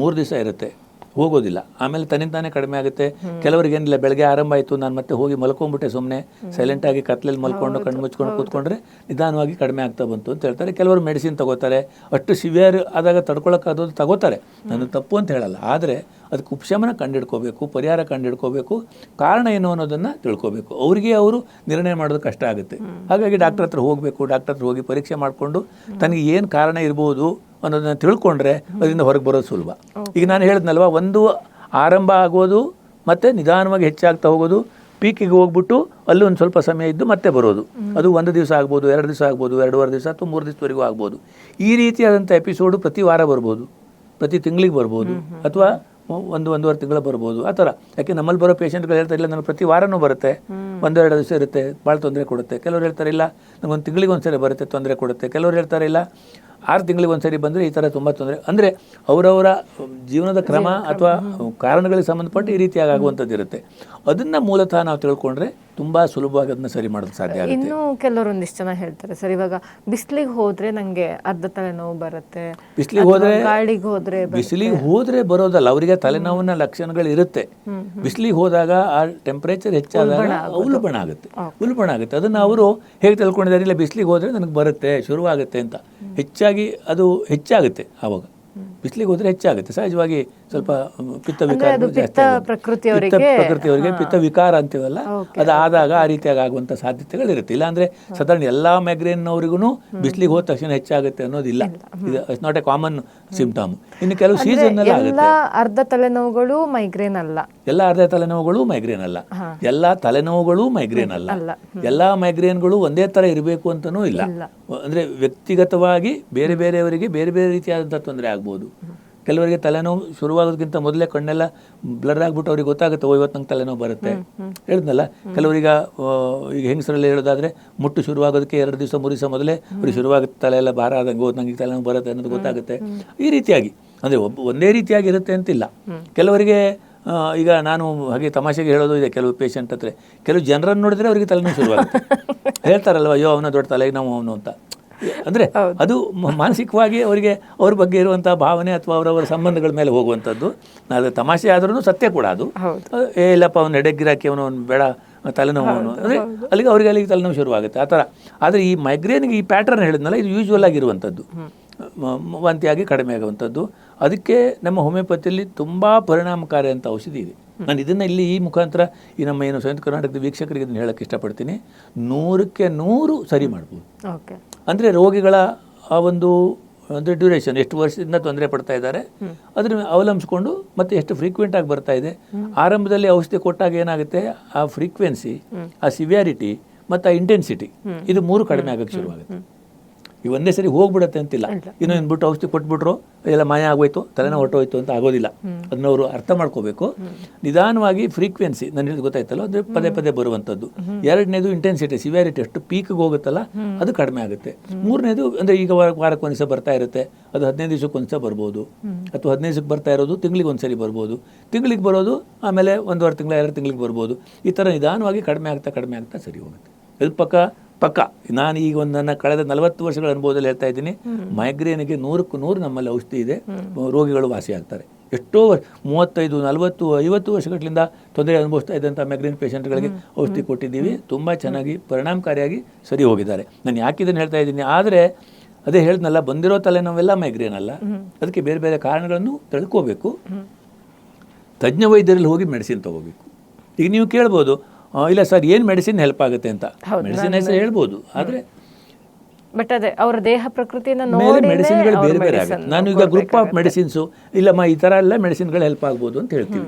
ಮೂರು ದಿವಸ ಇರುತ್ತೆ. ಹೋಗೋದಿಲ್ಲ. ಆಮೇಲೆ ತನ್ನಿಂತಾನೇ ಕಡಿಮೆ ಆಗುತ್ತೆ. ಕೆಲವರಿಗೆ ಏನಿಲ್ಲ ಬೆಳಗ್ಗೆ ಆರಂಭ ಆಯಿತು ನಾನು ಮತ್ತೆ ಹೋಗಿ ಮಲ್ಕೊಂಡ್ಬಿಟ್ಟೆ ಸುಮ್ಮನೆ ಸೈಲೆಂಟಾಗಿ ಕತ್ಲಲ್ಲಿ ಮಲ್ಕೊಂಡು ಕಣ್ಣು ಮುಚ್ಕೊಂಡು ಕೂತ್ಕೊಂಡ್ರೆ ನಿಧಾನವಾಗಿ ಕಡಿಮೆ ಆಗ್ತಾ ಬಂತು ಅಂತ ಹೇಳ್ತಾರೆ. ಕೆಲವರು ಮೆಡಿಸಿನ್ ತಗೋತಾರೆ. ಅಷ್ಟು ಸಿವಿಯರ್ ಆದಾಗ ತಡ್ಕೊಳಕ್ಕಾದೋದು ತಗೋತಾರೆ. ನಾನು ತಪ್ಪು ಅಂತ ಹೇಳಲ್ಲ. ಆದರೆ ಅದಕ್ಕೆ ಉಪಶಮನ ಕಂಡಿಡ್ಕೋಬೇಕು ಪರಿಹಾರ ಕಂಡಿಡ್ಕೋಬೇಕು. ಕಾರಣ ಏನು ಅನ್ನೋದನ್ನು ತಿಳ್ಕೋಬೇಕು. ಅವರಿಗೆ ಅವರು ನಿರ್ಣಯ ಮಾಡೋದು ಕಷ್ಟ ಆಗುತ್ತೆ. ಹಾಗಾಗಿ ಡಾಕ್ಟರ್ ಹತ್ರ ಹೋಗಬೇಕು ಡಾಕ್ಟರ್ ಹತ್ರ ಹೋಗಿ ಪರೀಕ್ಷೆ ಮಾಡಿಕೊಂಡು ತನಗೆ ಏನು ಕಾರಣ ಇರ್ಬೋದು ಅನ್ನೋದನ್ನ ತಿಳ್ಕೊಂಡ್ರೆ ಅದರಿಂದ ಹೊರಗೆ ಬರೋದು ಸುಲಭ. ಈಗ ನಾನು ಹೇಳಿದ್ನಲ್ವ ಒಂದು ಆರಂಭ ಆಗೋದು ಮತ್ತೆ ನಿಧಾನವಾಗಿ ಹೆಚ್ಚಾಗ್ತಾ ಹೋಗೋದು ಪೀಕಿಗೆ ಹೋಗ್ಬಿಟ್ಟು ಅಲ್ಲಿ ಒಂದು ಸ್ವಲ್ಪ ಸಮಯ ಇದ್ದು ಮತ್ತೆ ಬರೋದು. ಅದು ಒಂದು ದಿವಸ ಆಗ್ಬೋದು ಎರಡು ದಿವಸ ಆಗ್ಬೋದು ಎರಡೂವರೆ ದಿವಸ ಅಥವಾ ಮೂರು ದಿವಸವರೆಗೂ ಆಗ್ಬೋದು. ಈ ರೀತಿಯಾದಂಥ ಎಪಿಸೋಡು ಪ್ರತಿ ವಾರ ಬರ್ಬೋದು ಪ್ರತಿ ತಿಂಗಳಿಗೆ ಬರ್ಬೋದು ಅಥವಾ ಒಂದು ಒಂದೂವರೆ ತಿಂಗಳು ಬರ್ಬೋದು ಆ ಥರ. ಯಾಕೆ ನಮ್ಮಲ್ಲಿ ಬರೋ ಪೇಷಂಟ್ಗಳು ಹೇಳ್ತಾ ಇಲ್ಲ ನನಗೆ ಪ್ರತಿ ವಾರನೂ ಬರುತ್ತೆ. ಒಂದೆರಡು ದಿವಸ ಇರುತ್ತೆ ಭಾಳ ತೊಂದರೆ ಕೊಡುತ್ತೆ. ಕೆಲವರು ಹೇಳ್ತಾರೆ ಇಲ್ಲ ನನಗೊಂದು ತಿಂಗಳಿಗೆ ಒಂದ್ಸರಿ ಬರುತ್ತೆ ತೊಂದರೆ ಕೊಡುತ್ತೆ. ಕೆಲವರು ಹೇಳ್ತಾರೆ ಇಲ್ಲ ಆರು ತಿಂಗಳಿಗೆ ಒಂದ್ಸರಿ ಬಂದರೆ ಈ ಥರ ತುಂಬ ತೊಂದರೆ. ಅಂದರೆ ಅವರವರ ಜೀವನದ ಕ್ರಮ ಅಥವಾ ಕಾರಣಗಳಿಗೆ ಸಂಬಂಧಪಟ್ಟು ಈ ರೀತಿಯಾಗಿ ಆಗುವಂಥದ್ದು ಇರುತ್ತೆ. ಅದನ್ನು ಮೂಲತಃ ನಾವು ತಿಳ್ಕೊಂಡ್ರೆ ತುಂಬ ಸುಲಭವಾಗಿ ಅದನ್ನ ಸರಿ ಮಾಡೋದು ಸಾಧ್ಯ ಆಗುತ್ತೆ. ಇನ್ನು ಕೆಲವರು ಒಂದಿಷ್ಟು ಜನ ಹೇಳ್ತಾರೆ ಸರ್ ಇವಾಗ ಬಿಸಿಲಿಗೆ ಹೋದ್ರೆ ನಂಗೆ ಅರ್ಧ ತಲೆನೋವು ಬರುತ್ತೆ ಬಿಸಿಲಿಗೆ ಹೋದ್ರೆ ಗಾಳಿಗೆ ಹೋದ್ರೆ ಬಿಸಿಲಿಗೆ ಹೋದ್ರೆ ಬರೋದಲ್ಲ ಅವರಿಗೆ ತಲೆನೋವಿನ ಲಕ್ಷಣಗಳು ಇರುತ್ತೆ. ಬಿಸಿಲಿಗೆ ಹೋದಾಗ ಆ ಟೆಂಪರೇಚರ್ ಹೆಚ್ಚಾದಾಗ ಉಲ್ಬಣ ಆಗುತ್ತೆ. ಉಲ್ಬಣ ಆಗುತ್ತೆ. ಅದನ್ನ ಅವರು ಹೇಗೆ ತಿಳ್ಕೊಂಡಿದ್ದಾರೆ ಇಲ್ಲ ಬಿಸಿಲಿಗೆ ಹೋದ್ರೆ ನನಗೆ ಬರುತ್ತೆ ಶುರುವಾಗುತ್ತೆ ಅಂತ. ಹೆಚ್ಚಾಗಿ ಅದು ಹೆಚ್ಚಾಗುತ್ತೆ ಆವಾಗ. ಬಿಸಿಲಿಗೆ ಹೋದ್ರೆ ಹೆಚ್ಚಾಗುತ್ತೆ. ಸಹಜವಾಗಿ ಸ್ವಲ್ಪ ಪಿತ್ತ ವಿಕಾರ ಪಿತ್ತ ಪ್ರಕೃತಿಯವರಿಗೆ- ಪಿತ್ತ ವಿಕಾರ ಅಂತೀವಲ್ಲ ಅದು ಆದಾಗ ಆ ರೀತಿಯಾಗಿ ಆಗುವಂಥ ಸಾಧ್ಯತೆಗಳಿರುತ್ತೆ. ಇಲ್ಲಾಂದ್ರೆ ಸಾಧಾರಣ ಎಲ್ಲಾ ಮೈಗ್ರೇನ್ನವರಿಗೂ ಬಿಸಿಲಿಗೆ ಹೋದ ತಕ್ಷಣ ಹೆಚ್ಚಾಗುತ್ತೆ ಅನ್ನೋದಿಲ್ಲ. ಇದು it's not a common symptom ಇನ್ನು ಕೆಲವು ಸೀಸನ್ ಎಲ್ಲ ಅರ್ಧ ತಲೆನೋವುಗಳು ಮೈಗ್ರೇನ್ ಅಲ್ಲ. ಎಲ್ಲ ಅರ್ಧ ತಲೆನೋವುಗಳು ಮೈಗ್ರೇನ್ ಅಲ್ಲ. ಎಲ್ಲ ತಲೆನೋವುಗಳು ಮೈಗ್ರೇನ್ ಅಲ್ಲ. ಎಲ್ಲಾ ಎಲ್ಲ ಮೈಗ್ರೇನ್ಗಳು ಒಂದೇ ತರ ಇರಬೇಕು ಅಂತನೂ ಇಲ್ಲ. ಅಂದ್ರೆ ವ್ಯಕ್ತಿಗತವಾಗಿ ಬೇರೆ ಬೇರೆಯವರಿಗೆ ಬೇರೆ ಬೇರೆ ರೀತಿಯಾದಂತಹ ತೊಂದರೆ ಆಗ್ಬೋದು. ಕೆಲವರಿಗೆ ತಲೆನೋವು ಶುರುವಾಗೋದಕ್ಕಿಂತ ಮೊದಲೇ ಕಣ್ಣೆಲ್ಲ ಬ್ಲರ್ ಆಗ್ಬಿಟ್ಟು ಅವ್ರಿಗೆ ಗೊತ್ತಾಗುತ್ತೆ ಓ ಇವತ್ತು ನಂಗೆ ತಲೆನೋವು ಬರುತ್ತೆ. ಹೇಳಿದ್ನಲ್ಲ? ಕೆಲವರಿಗೆ ಈಗ ಹೆಂಗಸರಲ್ಲಿ ಹೇಳೋದಾದ್ರೆ ಮುಟ್ಟು ಶುರುವಾಗೋದಕ್ಕೆ ಎರಡು ದಿವಸ ಮೂರು ದಿವಸ ಮೊದಲೇ ಅವ್ರಿಗೆ ಶುರುವಾಗುತ್ತೆ ತಲೆ ಎಲ್ಲ ಭಾರ ಆದಂಗೆ ಓದ್ ನಂಗೆ ತಲೆನೋವು ಬರುತ್ತೆ ಅನ್ನೋದು ಗೊತ್ತಾಗುತ್ತೆ. ಈ ರೀತಿಯಾಗಿ ಅಂದ್ರೆ ಒಬ್ಬ ಒಂದೇ ರೀತಿಯಾಗಿ ಇರುತ್ತೆ ಅಂತಿಲ್ಲ. ಕೆಲವರಿಗೆ ಈಗ ನಾನು ಹಾಗೆ ತಮಾಷೆಗೆ ಹೇಳೋದು ಇದೆ ಕೆಲವು ಪೇಷಂಟ್ ಹತ್ರ. ಕೆಲವು ಜನರನ್ನು ನೋಡಿದ್ರೆ ಅವರಿಗೆ ತಲೆನೋವು ಶುರುವಾಗುತ್ತೆ. ಹೇಳ್ತಾರಲ್ವ ಅಯ್ಯೋ ಅವನ ದೊಡ್ಡ ತಲೆಗೆ ನಾವು ಅವನು ಅಂತ. ಅಂದ್ರೆ ಅದು ಮಾನಸಿಕವಾಗಿ ಅವರಿಗೆ ಅವ್ರ ಬಗ್ಗೆ ಇರುವಂಥ ಭಾವನೆ ಅಥವಾ ಅವರವರ ಸಂಬಂಧಗಳ ಮೇಲೆ ಹೋಗುವಂಥದ್ದು ಅದು ತಮಾಷೆ ಆದ್ರೂ ಸತ್ಯ ಕೂಡ ಅದು. ಏ ಇಲ್ಲಪ್ಪ ಅವ್ನು ಎಡೆಗಿರಾಕಿ ಅವನು ಅವ್ನು ಬೇಡ ತಲೆನೋವು ಅವನು ಅಂದರೆ ಅಲ್ಲಿಗೆ ಅವರಿಗೆ ಅಲ್ಲಿಗೆ ತಲೆನೋವು ಶುರುವಾಗುತ್ತೆ ಆ ಥರ. ಆದರೆ ಈ ಮೈಗ್ರೇನ್ಗೆ ಈ ಪ್ಯಾಟರ್ನ್ ಹೇಳಿದ್ನಲ್ಲ ಇದು ಯೂಶುವಲ್ ಆಗಿರುವಂಥದ್ದು. ವಾಂತಿಯಾಗಿ ಕಡಿಮೆ ಆಗುವಂಥದ್ದು. ಅದಕ್ಕೆ ನಮ್ಮ ಹೋಮಿಯೋಪತಿಯಲ್ಲಿ ತುಂಬ ಪರಿಣಾಮಕಾರಿ ಅಂತ ಔಷಧಿ ಇದೆ. ನಾನು ಇದನ್ನು ಇಲ್ಲಿ ಈ ಮುಖಾಂತರ ಈ ನಮ್ಮ ಏನು ಸಂಯುಕ್ತ ಕರ್ನಾಟಕದ ವೀಕ್ಷಕರಿಗೆ ಇದನ್ನು ಹೇಳಕ್ಕೆ ಇಷ್ಟಪಡ್ತೀನಿ. ನೂರಕ್ಕೆ ನೂರು ಸರಿ ಮಾಡ್ಬೋದು. ಓಕೆ. ಅಂದರೆ ರೋಗಿಗಳ ಆ ಒಂದು ಅಂದರೆ ಡ್ಯೂರೇಷನ್ ಎಷ್ಟು ವರ್ಷದಿಂದ ತೊಂದರೆ ಪಡ್ತಾ ಇದ್ದಾರೆ. ಅದನ್ನ ಅವಲಂಬಿಸ್ಕೊಂಡು ಮತ್ತೆ ಎಷ್ಟು ಫ್ರೀಕ್ವೆಂಟ್ ಆಗಿ ಬರ್ತಾ ಇದೆ. ಆರಂಭದಲ್ಲಿ ಔಷಧಿ ಕೊಟ್ಟಾಗ ಏನಾಗುತ್ತೆ? ಆ ಫ್ರೀಕ್ವೆನ್ಸಿ ಆ ಸಿವಿಯಾರಿಟಿ ಮತ್ತು ಆ ಇಂಟೆನ್ಸಿಟಿ ಇದು ಮೂರು ಕಡಿಮೆ ಆಗಕ್ಕೆ ಶುರುವಾಗುತ್ತೆ. ಈ ಒಂದೇ ಸರಿ ಹೋಗ್ಬಿಡತ್ತೆ ಅಂತಿಲ್ಲ. ಇನ್ನೂ ಇನ್ಬಿಟ್ಟು ಔಷಧಿ ಕೊಟ್ಬಿಟ್ರು ಎಲ್ಲ ಮಾಯ ಆಗೋಯ್ತು ತಲೆನ ಹೊಟ್ಟೋಯ್ತು ಅಂತ ಆಗೋದಿಲ್ಲ. ಅದನ್ನ ಅವರು ಅರ್ಥ ಮಾಡ್ಕೋಬೇಕು. ನಿಧಾನವಾಗಿ ಫ್ರೀಕ್ವೆನ್ಸಿ ನಾನು ಹೇಳಿದ್ ಗೊತ್ತಾಯ್ತಲ್ಲ ಅಂದ್ರೆ ಪದೇ ಪದೇ ಬರುವಂಥದ್ದು ಎರಡನೇದು ಇಂಟೆನ್ಸಿಟಿ ಸಿವಿಯಾರಿಟಿ ಅಷ್ಟು ಪೀಕ್ಗೆ ಹೋಗುತ್ತಲ್ಲ ಅದು ಕಡಿಮೆ ಆಗುತ್ತೆ. ಮೂರನೇದು ಅಂದ್ರೆ ಈಗ ವಾರ- ವಾರಕ್ಕೆ ಒಂದ್ಸ ಬರ್ತಾ ಇರುತ್ತೆ. ಅದು ಹದಿನೈದು ದಿವಸಕ್ಕೆ ಒಂದ್ಸ ಬರ್ಬೋದು. ಅಥವಾ ಹದಿನೈದು ದಿವಸಕ್ಕೆ ಬರ್ತಾ ಇರೋದು ತಿಂಗಳಿಗೆ ಒಂದ್ಸರಿ ಬರ್ಬೋದು. ತಿಂಗಳಿಗೆ ಬರೋದು ಆಮೇಲೆ ಒಂದೂವರೆ ತಿಂಗಳ ಎರಡು ತಿಂಗಳಿಗೆ ಬರ್ಬೋದು. ಈ ಥರ ನಿಧಾನವಾಗಿ ಕಡಿಮೆ ಆಗ್ತಾ ಕಡಿಮೆ ಆಗ್ತಾ ಸರಿ ಹೋಗುತ್ತೆ. ಇದು ಪಕ್ಕ ನಾನು ಈಗ ಒಂದು ನನ್ನ ಕಳೆದ ನಲವತ್ತು ವರ್ಷಗಳ ಅನುಭವದಲ್ಲಿ ಹೇಳ್ತಾ ಇದ್ದೀನಿ ಮೈಗ್ರೇನ್ಗೆ ನೂರಕ್ಕೂ ನೂರು ನಮ್ಮಲ್ಲಿ ಔಷಧಿ ಇದೆ. ರೋಗಿಗಳು ವಾಸಿ ಆಗ್ತಾರೆ. ಎಷ್ಟೋ ವರ್ಷ ಮೂವತ್ತೈದು ನಲವತ್ತು ಐವತ್ತು ವರ್ಷಗಳಿಂದ ತೊಂದರೆ ಅನುಭವಿಸ್ತಾ ಇದ್ದಂಥ ಮೈಗ್ರೇನ್ ಪೇಷಂಟ್ಗಳಿಗೆ ಔಷಧಿ ಕೊಟ್ಟಿದ್ದೀವಿ. ತುಂಬ ಚೆನ್ನಾಗಿ ಪರಿಣಾಮಕಾರಿಯಾಗಿ ಸರಿ ಹೋಗಿದ್ದಾರೆ. ನಾನು ಯಾಕೆ ಇದನ್ನು ಹೇಳ್ತಾ ಇದ್ದೀನಿ? ಆದರೆ ಅದೇ ಹೇಳಿದ್ನಲ್ಲ ಬಂದಿರೋ ತಲೆ ನಾವೆಲ್ಲ ಮೈಗ್ರೇನ್ ಅಲ್ಲ. ಅದಕ್ಕೆ ಬೇರೆ ಬೇರೆ ಕಾರಣಗಳನ್ನು ತಿಳ್ಕೋಬೇಕು. ತಜ್ಞ ವೈದ್ಯರಲ್ಲಿ ಹೋಗಿ ಮೆಡಿಸಿನ್ ತಗೋಬೇಕು. ಈಗ ನೀವು ಕೇಳ್ಬೋದು ಇಲ್ಲ ಸರ್ ಏನು ಮೆಡಿಸಿನ್ ಹೆಲ್ಪ್ ಆಗುತ್ತೆ ಅಂತ? ಮೆಡಿಸಿನ್ ಹೆಸರು ಹೇಳ್ಬೋದು ಆದರೆ ಬಟ್ ಅದೇ ಅವರ ದೇಹ ಪ್ರಕೃತಿಯನ್ನು ನೋಡಿ ಮೆಡಿಸಿನ್ಗಳು ಬೇರೆ ಬೇರೆ ಆಗುತ್ತೆ. ನಾನು ಈಗ ಗ್ರೂಪ್ ಆಫ್ ಮೆಡಿಸಿನ್ಸು ಇಲ್ಲಮ್ಮ ಈ ಥರ ಎಲ್ಲ ಮೆಡಿಸಿನ್ಗಳು ಹೆಲ್ಪ್ ಆಗ್ಬೋದು ಅಂತ ಹೇಳ್ತೀವಿ.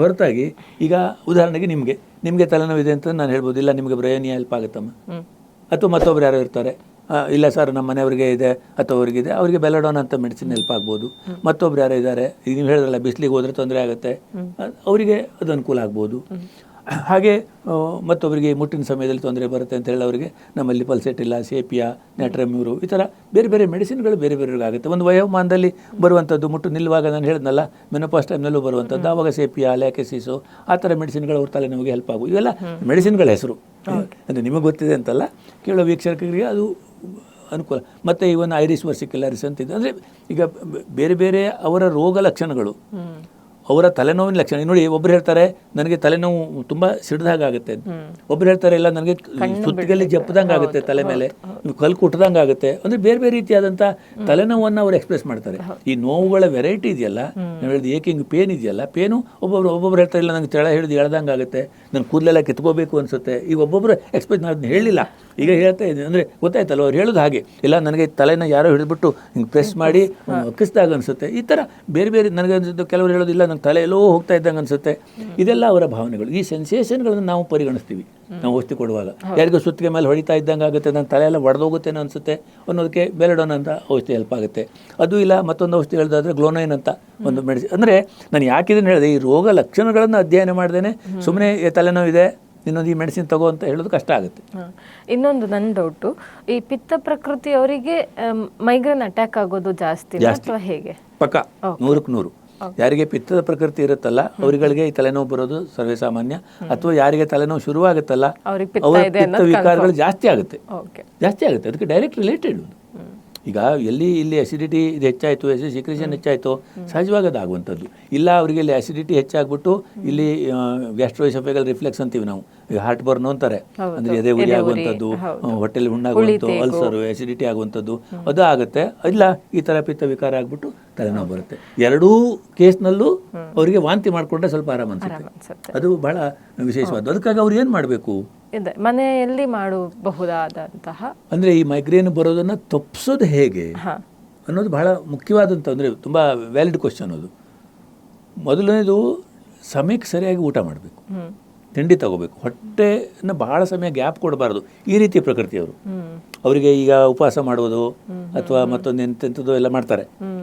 ಹೊರತಾಗಿ ಈಗ ಉದಾಹರಣೆಗೆ ನಿಮಗೆ ನಿಮಗೆ ತಲೆನೋವಿದೆ ಅಂತ ನಾನು ಹೇಳ್ಬೋದು ಇಲ್ಲ ನಿಮಗೆ ಬ್ರಯೋನಿಯಾ ಹೆಲ್ಪ್ ಆಗುತ್ತಮ್ಮ? ಅಥವಾ ಮತ್ತೊಬ್ರು ಯಾರೋ ಇರ್ತಾರೆ ಇಲ್ಲ ಸರ್ ನಮ್ಮ ಮನೆಯವ್ರಿಗೆ ಇದೆ ಅಥವಾ ಅವ್ರಿಗಿದೆ ಅವರಿಗೆ ಬೆಲಡೋನ್ ಅಂತ ಮೆಡಿಸಿನ್ ಹೆಲ್ಪ್ ಆಗ್ಬೋದು. ಮತ್ತೊಬ್ರು ಯಾರೋ ಇದ್ದಾರೆ ಈಗ ನೀವು ಹೇಳಿದ್ರಲ್ಲ ಬಿಸಿಲಿಗೆ ಹೋದ್ರೆ ತೊಂದರೆ ಆಗುತ್ತೆ. ಅವರಿಗೆ ಅದು ಅನುಕೂಲ ಆಗ್ಬೋದು. ಹಾಗೆ ಮತ್ತೊಬ್ಬರಿಗೆ ಮುಟ್ಟಿನ ಸಮಯದಲ್ಲಿ ತೊಂದರೆ ಬರುತ್ತೆ ಅಂತ ಹೇಳಿ ಅವರಿಗೆ ನಮ್ಮಲ್ಲಿ ಪಲ್ಸೆಟ್ ಇಲ್ಲ ಸೇಪಿಯಾ ನ್ಯಾಟ್ರಮ್ಯೂರು ಈ ಥರ ಬೇರೆ ಬೇರೆ ಮೆಡಿಸಿನ್ಗಳು ಬೇರೆ ಬೇರೆ ಆಗುತ್ತೆ ಒಂದು ವಯೋಮಾನದಲ್ಲಿ ಬರುವಂಥದ್ದು ಮುಟ್ಟು ನಿಲ್ಲುವಾಗ ನಾನು ಹೇಳಿದ್ನಲ್ಲ ಮೆನೋಪಾಸ್ ಟೈಮ್ನಲ್ಲೂ ಬರುವಂಥದ್ದು ಆವಾಗ ಸೇಪಿಯಾ ಲ್ಯಾಕೆಸಿಸು ಆ ಥರ ಮೆಡಿಸಿನ್ಗಳು ಅವ್ರ ತಲೆ ನಮಗೆ ಹೆಲ್ಪ್ ಆಗು ಇವೆಲ್ಲ ಮೆಡಿಸಿನ್ಗಳ ಹೆಸರು. ಅಂದರೆ ನಿಮಗೆ ಗೊತ್ತಿದೆ ಅಂತಲ್ಲ ಕೇಳೋ ವೀಕ್ಷಕರಿಗೆ ಅದು ಅನುಕೂಲ. ಮತ್ತು ಇವನ್ ಐರಿಸ್ ವರ್ಸಿಕ್ಯುಲರಿಸ್ ಅಂತ ಇದೆ ಅಂದರೆ ಈಗ ಬೇರೆ ಬೇರೆ ಅವರ ರೋಗ ಲಕ್ಷಣಗಳು. ಅವರ ತಲೆನೋವಿನ ಲಕ್ಷಣ. ನೋಡಿ ಒಬ್ರು ಹೇಳ್ತಾರೆ ನನಗೆ ತಲೆನೋವು ತುಂಬಾ ಸಿಡ್ದಾಗ ಆಗುತ್ತೆ ಅಂತ. ಒಬ್ರು ಹೇಳ್ತಾರೆ ಇಲ್ಲ ನನಗೆ ಸುತ್ತಿಗೆಲ್ಲಿ ಜಪ್ಪದಂಗೆ ಆಗುತ್ತೆ ತಲೆ ಮೇಲೆ. ಕಲ್ ಕುಟ್ಟದಂಗೆ ಆಗುತ್ತೆ ಅಂದ್ರೆ ಬೇರೆ ಬೇರೆ ರೀತಿಯಾದಂಥ ತಲೆನೋವನ್ನು ಅವರು ಎಕ್ಸ್ಪ್ರೆಸ್ ಮಾಡ್ತಾರೆ. ಈ ನೋವುಗಳ ವೆರೈಟಿ ಇದೆಯಲ್ಲ ನಾವು ಹೇಳಿದ ಏಕಿಂಗ್ ಪೇನ್ ಇದೆಯಲ್ಲ ಪೇನು ಒಬ್ಬೊಬ್ರು ಒಬ್ಬೊಬ್ರು ಹೇಳ್ತಾರೆ ಇಲ್ಲ ನಂಗೆ ತೆಳ ಹಿಡಿದು ಎಳ್ದಂಗೆ ಆಗುತ್ತೆ ನನ್ನ ಕೂದಲೆಲ್ಲ ಕಿತ್ಕೋಬೇಕು ಅನ್ಸುತ್ತೆ. ಈಗ ಒಬ್ಬೊಬ್ರು ಎಕ್ಸ್ಪ್ರೆಸ್ ನಾನು ಅದನ್ನ ಹೇಳಿಲ್ಲ. ಈಗ ಹೇಳ್ತಾ ಇದ್ದೀನಿ ಅಂದ್ರೆ ಗೊತ್ತಾಯ್ತಲ್ಲ ಅವ್ರು ಹೇಳೋದು ಹಾಗೆ ಇಲ್ಲ ನನಗೆ ತಲೆನ ಯಾರೋ ಹಿಡಿದ್ಬಿಟ್ಟು ಹಿಂಗೆ ಪ್ರೆಸ್ ಮಾಡಿ ಅಕ್ಕಿಸ್ದಾಗ ಅನ್ಸುತ್ತೆ. ಈ ತರ ಬೇರೆ ಬೇರೆ ನನಗೆ ಅನ್ಸುತ್ತೆ ಕೆಲವರು ಹೇಳೋದಿಲ್ಲ ತಲೆ ಎಲ್ಲೋ ಹೋಗ್ತಾ ಇದ್ದಂಗೆ ಅನಿಸುತ್ತೆ. ಇದೆಲ್ಲ ಅವರ ಭಾವನೆಗಳು. ಈ ಸೆನ್ಸೇಷನ್ಗಳನ್ನು ನಾವು ಪರಿಗಣಿಸ್ತೀವಿ. ನಾವು ಔಷಧಿ ಕೊಡುವಾಗ. ಯಾರಿಗೂ ಸುತ್ತಿಗೆ ಮೇಲೆ ಹೊಡಿತಾ ಇದ್ದಂಗೆ ಆಗುತ್ತೆ ನನ್ನ ತಲೆ ಎಲ್ಲ ಒಡೆದೋಗುತ್ತೇನೋ ಅನಿಸುತ್ತೆ. ಅನ್ನೋದಕ್ಕೆ ಬೆಲಡೋನ್ ಅಂತ ಔಷಧಿ ಹೆಲ್ಪ್ ಆಗುತ್ತೆ. ಅದು ಇಲ್ಲ ಮತ್ತೊಂದು ಔಷಧಿ ಹೇಳಿದ್ರೆ ಗ್ಲೋನೈನ್ ಅಂತ ಒಂದು ಮೆಡಿಸಿನ್ ಅಂದರೆ ನಾನು ಯಾಕೆ ಇದನ್ನು ಹೇಳಿದೆ? ಈ ರೋಗ ಲಕ್ಷಣಗಳನ್ನು ಅಧ್ಯಯನ ಮಾಡ್ದೇನೆ. ಸುಮ್ಮನೆ ತಲೆನೋವಿದೆ ಇನ್ನೊಂದು ಈ ಮೆಡಿಸಿನ್ ತಗೋ ಅಂತ ಹೇಳೋದು ಕಷ್ಟ ಆಗುತ್ತೆ. ಇನ್ನೊಂದು ನನ್ನ ಡೌಟು ಈ ಪಿತ್ತ ಪ್ರಕೃತಿ ಅವರಿಗೆ ಮೈಗ್ರೇನ್ ಅಟ್ಯಾಕ್ ಆಗೋದು ಜಾಸ್ತಿ. ಅಥವಾ ಹೇಗೆ? ಪಕ್ಕ. ನೂರಕ್ಕೆ ನೂರು. ಯಾರಿಗೆ ಪಿತ್ತದ ಪ್ರಕೃತಿ ಇರುತ್ತಲ್ಲ ಅವರುಗಳಿಗೆ ಈ ತಲೆನೋವು ಬರೋದು ಸರ್ವೇ ಸಾಮಾನ್ಯ ಅಥವಾ ಯಾರಿಗೆ ತಲೆನೋವು ಶುರುವಾಗುತ್ತಲ್ಲ ಅವರಿಗೆ ಅವರ ಪಿತ್ತ ವಿಕಾರಗಳು ಜಾಸ್ತಿ ಆಗುತ್ತೆ. ಜಾಸ್ತಿ ಆಗುತ್ತೆ. ಅದಕ್ಕೆ ಡೈರೆಕ್ಟ್ ರಿಲೇಟೆಡ್ ಈಗ ಎಲ್ಲಿ ಇಲ್ಲಿ ಅಸಿಡಿಟಿ ಇದು ಹೆಚ್ಚಾಯಿತು ಎಸಿ ಸಿಕ್ರೇಷನ್ ಹೆಚ್ಚಾಯಿತು ಸಹಜವಾಗಿ ಅದಾಗುವಂಥದ್ದು ಇಲ್ಲ ಅವರಿಗೆ ಇಲ್ಲಿ ಅಸಿಡಿಟಿ ಹೆಚ್ಚಾಗ್ಬಿಟ್ಟು ಇಲ್ಲಿ ಗ್ಯಾಸ್ಟ್ರೋಸಫೆಗಲ್ ರಿಫ್ಲೆಕ್ಸ್ ಅಂತೀವಿ ನಾವು. ಈಗ ಹಾರ್ಟ್ ಬರ್ನ್ ಅಂತಾರೆ. ಅಂದರೆ ಎದೆ ಉರಿ ಆಗುವಂಥದ್ದು. ಹೊಟ್ಟೆಲಿ ಹುಣ್ಣಾಗುವಂಥದ್ದು. ಅಲ್ಸರು ಎಸಿಡಿಟಿ ಆಗುವಂಥದ್ದು ಅದು ಆಗುತ್ತೆ. ಇಲ್ಲ ಈ ಥರ ಪಿತ್ತ ವಿಕಾರ ಆಗ್ಬಿಟ್ಟು ತಲೆನೋವು ಬರುತ್ತೆ. ಎರಡೂ ಕೇಸ್ನಲ್ಲೂ ಅವರಿಗೆ ವಾಂತಿ ಮಾಡಿಕೊಂಡ್ರೆ ಸ್ವಲ್ಪ ಆರಾಮ ಅನ್ಸುತ್ತೆ. ಅನ್ಸುತ್ತೆ. ಅದು ಬಹಳ ವಿಶೇಷವಾದ ಅದಕ್ಕಾಗಿ ಅವ್ರು ಏನು ಮಾಡಬೇಕು? ಇದೆ ಮನೆಯಲ್ಲಿ ಮಾಡಬಹುದಾದಂತಹ ಅಂದರೆ ಈ ಮೈಗ್ರೇನ್ ಬರೋದನ್ನು ತಪ್ಪಿಸೋದು ಹೇಗೆ? ಅನ್ನೋದು ಬಹಳ ಮುಖ್ಯವಾದಂಥ ಅಂದರೆ ತುಂಬ ವ್ಯಾಲಿಡ್ ಕ್ವಶನ್ ಅದು. ಮೊದಲನೇದು ಸಮಯಕ್ಕೆ ಸರಿಯಾಗಿ ಊಟ ಮಾಡಬೇಕು. ತಿಂಡಿ ತಗೋಬೇಕು. ಹೊಟ್ಟೆನ ಬಹಳ ಸಮಯ ಗ್ಯಾಪ್ ಕೊಡಬಾರ್ದು. ಈ ರೀತಿ ಪ್ರಕೃತಿಯವರು. ಅವರಿಗೆ ಈಗ ಉಪವಾಸ ಮಾಡುವುದು ಅಥವಾ ಮತ್ತೊಂದು ಎಂತೆಂಥದ್ದು ಎಲ್ಲ ಮಾಡ್ತಾರೆ.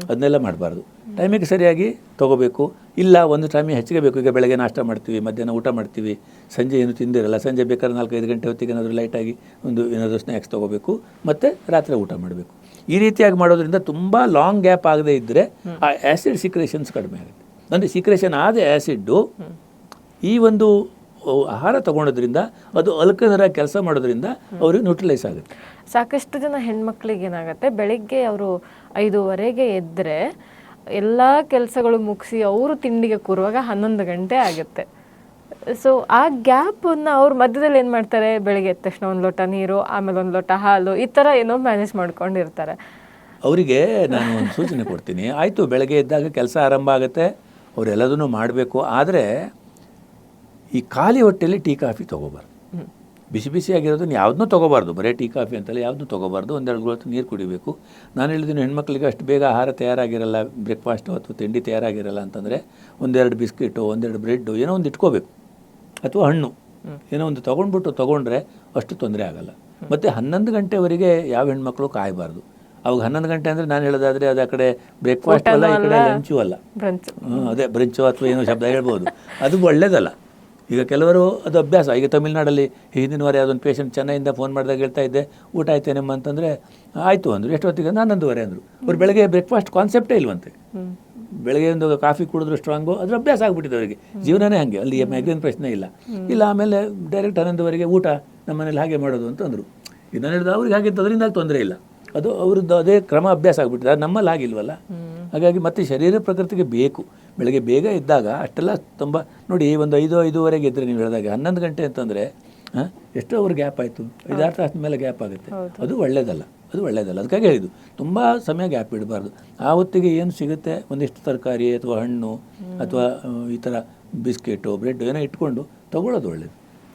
ಅದನ್ನೆಲ್ಲ ಮಾಡಬಾರ್ದು. ಟೈಮಿಗೆ ಸರಿಯಾಗಿ ತಗೋಬೇಕು. ಇಲ್ಲ ಒಂದು ಟೈಮಿಗೆ ಹೆಚ್ಚಿಗೆ ಬೇಕು. ಈಗ ಬೆಳಗ್ಗೆ ನಾಷ್ಟ ಮಾಡ್ತೀವಿ ಮಧ್ಯಾಹ್ನ ಊಟ ಮಾಡ್ತೀವಿ. ಸಂಜೆ ಏನು ತಿಂದಿರಲ್ಲ. ಸಂಜೆ ಬೇಕಾದ್ರೆ ನಾಲ್ಕೈದು ಗಂಟೆ ಹೊತ್ತಿಗೆ ಏನಾದರೂ ಲೈಟಾಗಿ ಒಂದು ಏನಾದರೂ ಸ್ನ್ಯಾಕ್ಸ್ ತೊಗೋಬೇಕು. ಮತ್ತು ರಾತ್ರಿ ಊಟ ಮಾಡಬೇಕು. ಈ ರೀತಿಯಾಗಿ ಮಾಡೋದ್ರಿಂದ ತುಂಬ ಲಾಂಗ್ ಗ್ಯಾಪ್ ಆಗದೇ ಇದ್ದರೆ ಆ ಆ್ಯಸಿಡ್ ಸಿಕ್ರೇಷನ್ಸ್ ಕಡಿಮೆ ಆಗುತ್ತೆ. ಅಂದರೆ ಸಿಕ್ರೇಷನ್ ಆದ ಆ್ಯಸಿಡ್ಡು ಈ ಒಂದು ಆಹಾರ ತಗೊಳೋದ್ರಿಂದ ಅದು ಅಲ್ಕದರ ಕೆಲಸ ಮಾಡೋದ್ರಿಂದ ಅವ್ರಿಗೆ ನ್ಯೂಟ್ರಲೈಸ್ ಆಗುತ್ತೆ. ಸಾಕಷ್ಟು ಜನ ಹೆಣ್ಮಕ್ಳಿಗೆ ಏನಾಗುತ್ತೆ? ಬೆಳಿಗ್ಗೆ ಅವರು ಐದೂವರೆಗೆ ಎದ್ದರೆ ಎಲ್ಲ ಕೆಲಸಗಳು ಮುಗಿಸಿ ಅವರು ತಿಂಡಿಗೆ ಕೂರುವಾಗ ಹನ್ನೊಂದು ಗಂಟೆ ಆಗುತ್ತೆ. ಸೊ ಆ ಗ್ಯಾಪನ್ನು ಅವ್ರ ಮಧ್ಯದಲ್ಲಿ ಏನು ಮಾಡ್ತಾರೆ? ಬೆಳಿಗ್ಗೆ ಎದ್ದ ತಕ್ಷಣ ಒಂದು ಲೋಟ ನೀರು, ಆಮೇಲೆ ಒಂದು ಲೋಟ ಹಾಲು, ಈ ಥರ ಏನೋ ಮ್ಯಾನೇಜ್ ಮಾಡ್ಕೊಂಡಿರ್ತಾರೆ. ಅವರಿಗೆ ನಾನು ಒಂದು ಸೂಚನೆ ಕೊಡ್ತೀನಿ. ಆಯಿತು, ಬೆಳಗ್ಗೆ ಎದ್ದಾಗ ಕೆಲಸ ಆರಂಭ ಆಗುತ್ತೆ. ಅವರೆಲ್ಲದನ್ನು ಮಾಡಬೇಕು. ಆದರೆ ಈ ಖಾಲಿ ಹೊಟ್ಟೆಯಲ್ಲಿ ಟೀ, ಕಾಫಿ ತೊಗೋಬಾರ್ದು. ಬಿಸಿ ಆಗಿರೋದನ್ನು ಯಾವುದನ್ನೂ ತೊಗೋಬಾರ್ದು. ಬರೀ ಟೀ ಕಾಫಿ ಅಂತಲ್ಲ ಯಾವುದನ್ನೂ ತೊಗೋಬಾರ್ದು. ಒಂದೆರಡು ಗುಳತ್ತು ನೀರು ಕುಡಿಬೇಕು. ನಾನು ಹೇಳಿದ್ದೀನಿ ಹೆಣ್ಮಕ್ಳಿಗೆ ಅಷ್ಟು ಬೇಗ ಆಹಾರ ತಯಾರಾಗಿರಲ್ಲ ಬ್ರೇಕ್ಫಾಸ್ಟು ಅಥವಾ ತಿಂಡಿ ತಯಾರಾಗಿರಲ್ಲ ಅಂತಂದರೆ ಒಂದೆರಡು ಬಿಸ್ಕಿಟು ಒಂದೆರಡು ಬ್ರೆಡ್ಡು ಏನೋ ಒಂದು ಇಟ್ಕೋಬೇಕು. ಅಥವಾ ಹಣ್ಣು. ಏನೋ ಒಂದು ತೊಗೊಂಡ್ಬಿಟ್ಟು ತೊಗೊಂಡ್ರೆ ಅಷ್ಟು ತೊಂದರೆ ಆಗಲ್ಲ. ಮತ್ತು ಹನ್ನೊಂದು ಗಂಟೆವರೆಗೆ ಯಾವ ಹೆಣ್ಮಕ್ಳು ಕಾಯಬಾರ್ದು. ಅವಾಗ ಹನ್ನೊಂದು ಗಂಟೆ ಅಂದರೆ ನಾನು ಹೇಳೋದಾದರೆ ಅದು ಆ ಕಡೆ ಬ್ರೇಕ್ಫಾಸ್ಟ್ ಅಲ್ಲ ಈ ಕಡೆ ಲಂಚು ಅಲ್ಲ. ಅದೇ ಬ್ರಂಚು ಅಥವಾ ಏನೋ ಶಬ್ದ ಹೇಳ್ಬೋದು. ಅದು ಒಳ್ಳೇದಲ್ಲ. ಈಗ ಕೆಲವರು ಅದು ಅಭ್ಯಾಸ. ಈಗ ತಮಿಳ್ನಾಡಲ್ಲಿ ಹಿಂದಿನ ವಾರ ಯಾವುದೊಂದು ಪೇಷಂಟ್ ಚೆನ್ನೈಯಿಂದ ಫೋನ್ ಮಾಡಿದಾಗ ಹೇಳ್ತಾ ಇದ್ದೆ ಊಟ ಆಯ್ತೇನಮ್ಮ ಅಂತಂದರೆ ಆಯಿತು ಅಂದರು. ಎಷ್ಟೊತ್ತಿಗೆ? ಅಂದ್ರೆ ಹನ್ನೊಂದುವರೆ ಅಂದರು. ಅವ್ರು ಬೆಳಗ್ಗೆ ಬ್ರೇಕ್ಫಾಸ್ಟ್ ಕಾನ್ಸೆಪ್ಟೇ ಇಲ್ವಂತೆ. ಬೆಳಗ್ಗೆ ಒಂದು ಕಾಫಿ ಕುಡಿದ್ರು ಸ್ಟ್ರಾಂಗು ಅದ್ರ ಅಭ್ಯಾಸ ಆಗ್ಬಿಟ್ಟಿದೆ ಅವರಿಗೆ. ಜೀವನನೇ ಹಾಗೆ. ಅಲ್ಲಿ ಮ್ಯಾಗ್ರೇನ್ ಪ್ರಶ್ನೆ ಇಲ್ಲ. ಇಲ್ಲ ಆಮೇಲೆ ಡೈರೆಕ್ಟ್ ಹನ್ನೊಂದುವರೆಗೆ ಊಟ ನಮ್ಮನೇಲಿ ಹಾಗೆ ಮಾಡೋದು ಅಂತಂದರು ಇದನ್ನು ಹೇಳಿದ ಅವ್ರಿಗೆ ಹಾಗೆ ಅದರಿಂದ ತೊಂದರೆ ಇಲ್ಲ. ಅದು ಅವ್ರದ್ದು ಅದೇ ಕ್ರಮ ಅಭ್ಯಾಸ ಆಗಿಬಿಟ್ಟಿದೆ. ಅದು ನಮ್ಮಲ್ಲಿ ಆಗಿಲ್ವಲ್ಲ? ಹಾಗಾಗಿ ಮತ್ತೆ ಶರೀರ ಪ್ರಕೃತಿಗೆ ಬೇಕು. ಬೆಳಗ್ಗೆ ಬೇಗ ಇದ್ದಾಗ ಅಷ್ಟೆಲ್ಲ ತುಂಬ ನೋಡಿ ಒಂದು ಐದು ಐದೂವರೆಗೆ ಇದ್ದರೆ ನೀವು ಹೇಳಿದಾಗ ಹನ್ನೊಂದು ಗಂಟೆ ಅಂತಂದರೆ ಎಷ್ಟೋ ಅವ್ರ ಗ್ಯಾಪ್ ಆಯಿತು. ಐದಾರು ತಾಸಿನ ಮೇಲೆ ಗ್ಯಾಪ್ ಆಗುತ್ತೆ. ಅದು ಒಳ್ಳೆಯದಲ್ಲ ಅದು ಒಳ್ಳೆಯದಲ್ಲ ಅದಕ್ಕಾಗಿ ಹೇಳಿದ್ದು. ತುಂಬ ಸಮಯ ಗ್ಯಾಪ್ ಇಡಬಾರ್ದು. ಆ ಹೊತ್ತಿಗೆ ಏನು ಸಿಗುತ್ತೆ? ಒಂದಿಷ್ಟು ತರಕಾರಿ ಅಥವಾ ಹಣ್ಣು ಅಥವಾ ಈ ಥರ ಬಿಸ್ಕೆಟು ಬ್ರೆಡ್ ಏನೋ ಇಟ್ಕೊಂಡು ತಗೊಳ್ಳೋದು ಒಳ್ಳೇದು.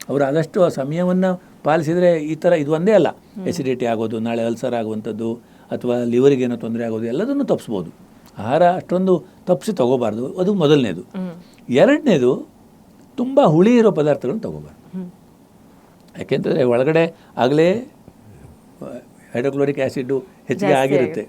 ಅವರು ಆದಷ್ಟು ಆ ಸಮಯವನ್ನು ಪಾಲಿಸಿದರೆ ಈ ಥರ ಇದು ಒಂದೇ ಅಲ್ಲ. ಎಸಿಡಿಟಿ ಆಗೋದು ನಾಳೆ ಅಲ್ಸರ್ ಆಗುವಂಥದ್ದು ಅಥವಾ ಲಿವರಿಗೆ ಏನೋ ತೊಂದರೆ ಆಗೋದು ಎಲ್ಲದನ್ನು ತಪ್ಪಿಸ್ಬೋದು ಆಹಾರ ಅಷ್ಟೊಂದು ತಪ್ಪಿಸಿ ತೊಗೋಬಾರ್ದು. ಅದು ಮೊದಲನೇದು. ಎರಡನೇದು ತುಂಬ ಹುಳಿ ಇರೋ ಪದಾರ್ಥಗಳನ್ನು ತೊಗೋಬಾರ್ದು. ಯಾಕೆಂತಂದರೆ ಒಳಗಡೆ ಆಗಲೇ ಹೈಡ್ರೋಕ್ಲೋರಿಕ್ ಆ್ಯಸಿಡ್ಡು ಹೆಚ್ಚಿಗೆ ಆಗಿರುತ್ತೆ.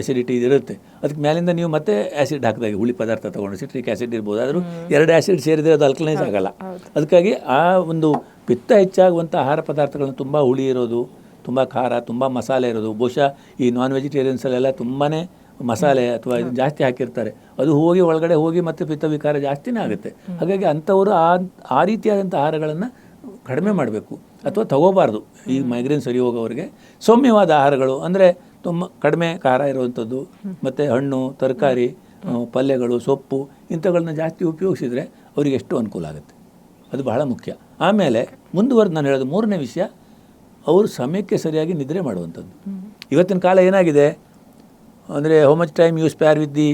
ಎಸಿಡಿಟಿ ಇರುತ್ತೆ ಅದಕ್ಕೆ ಮೇಲಿಂದ ನೀವು ಮತ್ತೆ ಆ್ಯಸಿಡ್ ಹಾಕಿದಾಗ ಹುಳಿ ಪದಾರ್ಥ ತೊಗೊಂಡು ಸಿಟ್ರಿಕ್ ಆ್ಯಸಿಡ್ ಇರ್ಬೋದು. ಆದರೂ ಎರಡು ಆ್ಯಸಿಡ್ ಸೇರಿದರೆ ಅದು ಅಲ್ಕಲೈಸ್ ಆಗಲ್ಲ. ಅದಕ್ಕಾಗಿ ಆ ಒಂದು ಪಿತ್ತ ಹೆಚ್ಚಾಗುವಂಥ ಆಹಾರ ಪದಾರ್ಥಗಳನ್ನು ತುಂಬ ಹುಳಿ ಇರೋದು ತುಂಬ ಖಾರ ತುಂಬ ಮಸಾಲೆ ಇರೋದು. ಬಹುಶಃ ಈ ನಾನ್ ವೆಜಿಟೇರಿಯನ್ಸಲ್ಲೆಲ್ಲ ತುಂಬಾ ಮಸಾಲೆ ಅಥವಾ ಇದು ಜಾಸ್ತಿ ಹಾಕಿರ್ತಾರೆ. ಅದು ಹೋಗಿ ಒಳಗಡೆ ಹೋಗಿ ಮತ್ತೆ ಪಿತ್ತ ವಿಕಾರ ಜಾಸ್ತಿನೇ ಆಗುತ್ತೆ. ಹಾಗಾಗಿ ಅಂಥವರು ಆ ಆ ರೀತಿಯಾದಂಥ ಆಹಾರಗಳನ್ನು ಕಡಿಮೆ ಮಾಡಬೇಕು ಅಥವಾ ತಗೋಬಾರ್ದು. ಈ ಮೈಗ್ರೇನ್ ಸರಿ ಹೋಗೋರಿಗೆ ಸೌಮ್ಯವಾದ ಆಹಾರಗಳು ಅಂದರೆ ತುಂಬ ಕಡಿಮೆ ಖಾರ ಇರುವಂಥದ್ದು ಮತ್ತು ಹಣ್ಣು ತರಕಾರಿ ಪಲ್ಯಗಳು ಸೊಪ್ಪು ಇಂಥಗಳನ್ನ ಜಾಸ್ತಿ ಉಪಯೋಗಿಸಿದರೆ ಅವರಿಗೆ ಎಷ್ಟು ಅನುಕೂಲ ಆಗುತ್ತೆ? ಅದು ಬಹಳ ಮುಖ್ಯ. ಆಮೇಲೆ ಮುಂದುವರೆದು ನಾನು ಹೇಳೋದು ಮೂರನೇ ವಿಷಯ ಅವರು ಸಮಯಕ್ಕೆ ಸರಿಯಾಗಿ ನಿದ್ರೆ ಮಾಡುವಂಥದ್ದು. ಇವತ್ತಿನ ಕಾಲ ಏನಾಗಿದೆ? ಅಂದರೆ how much time you spare with the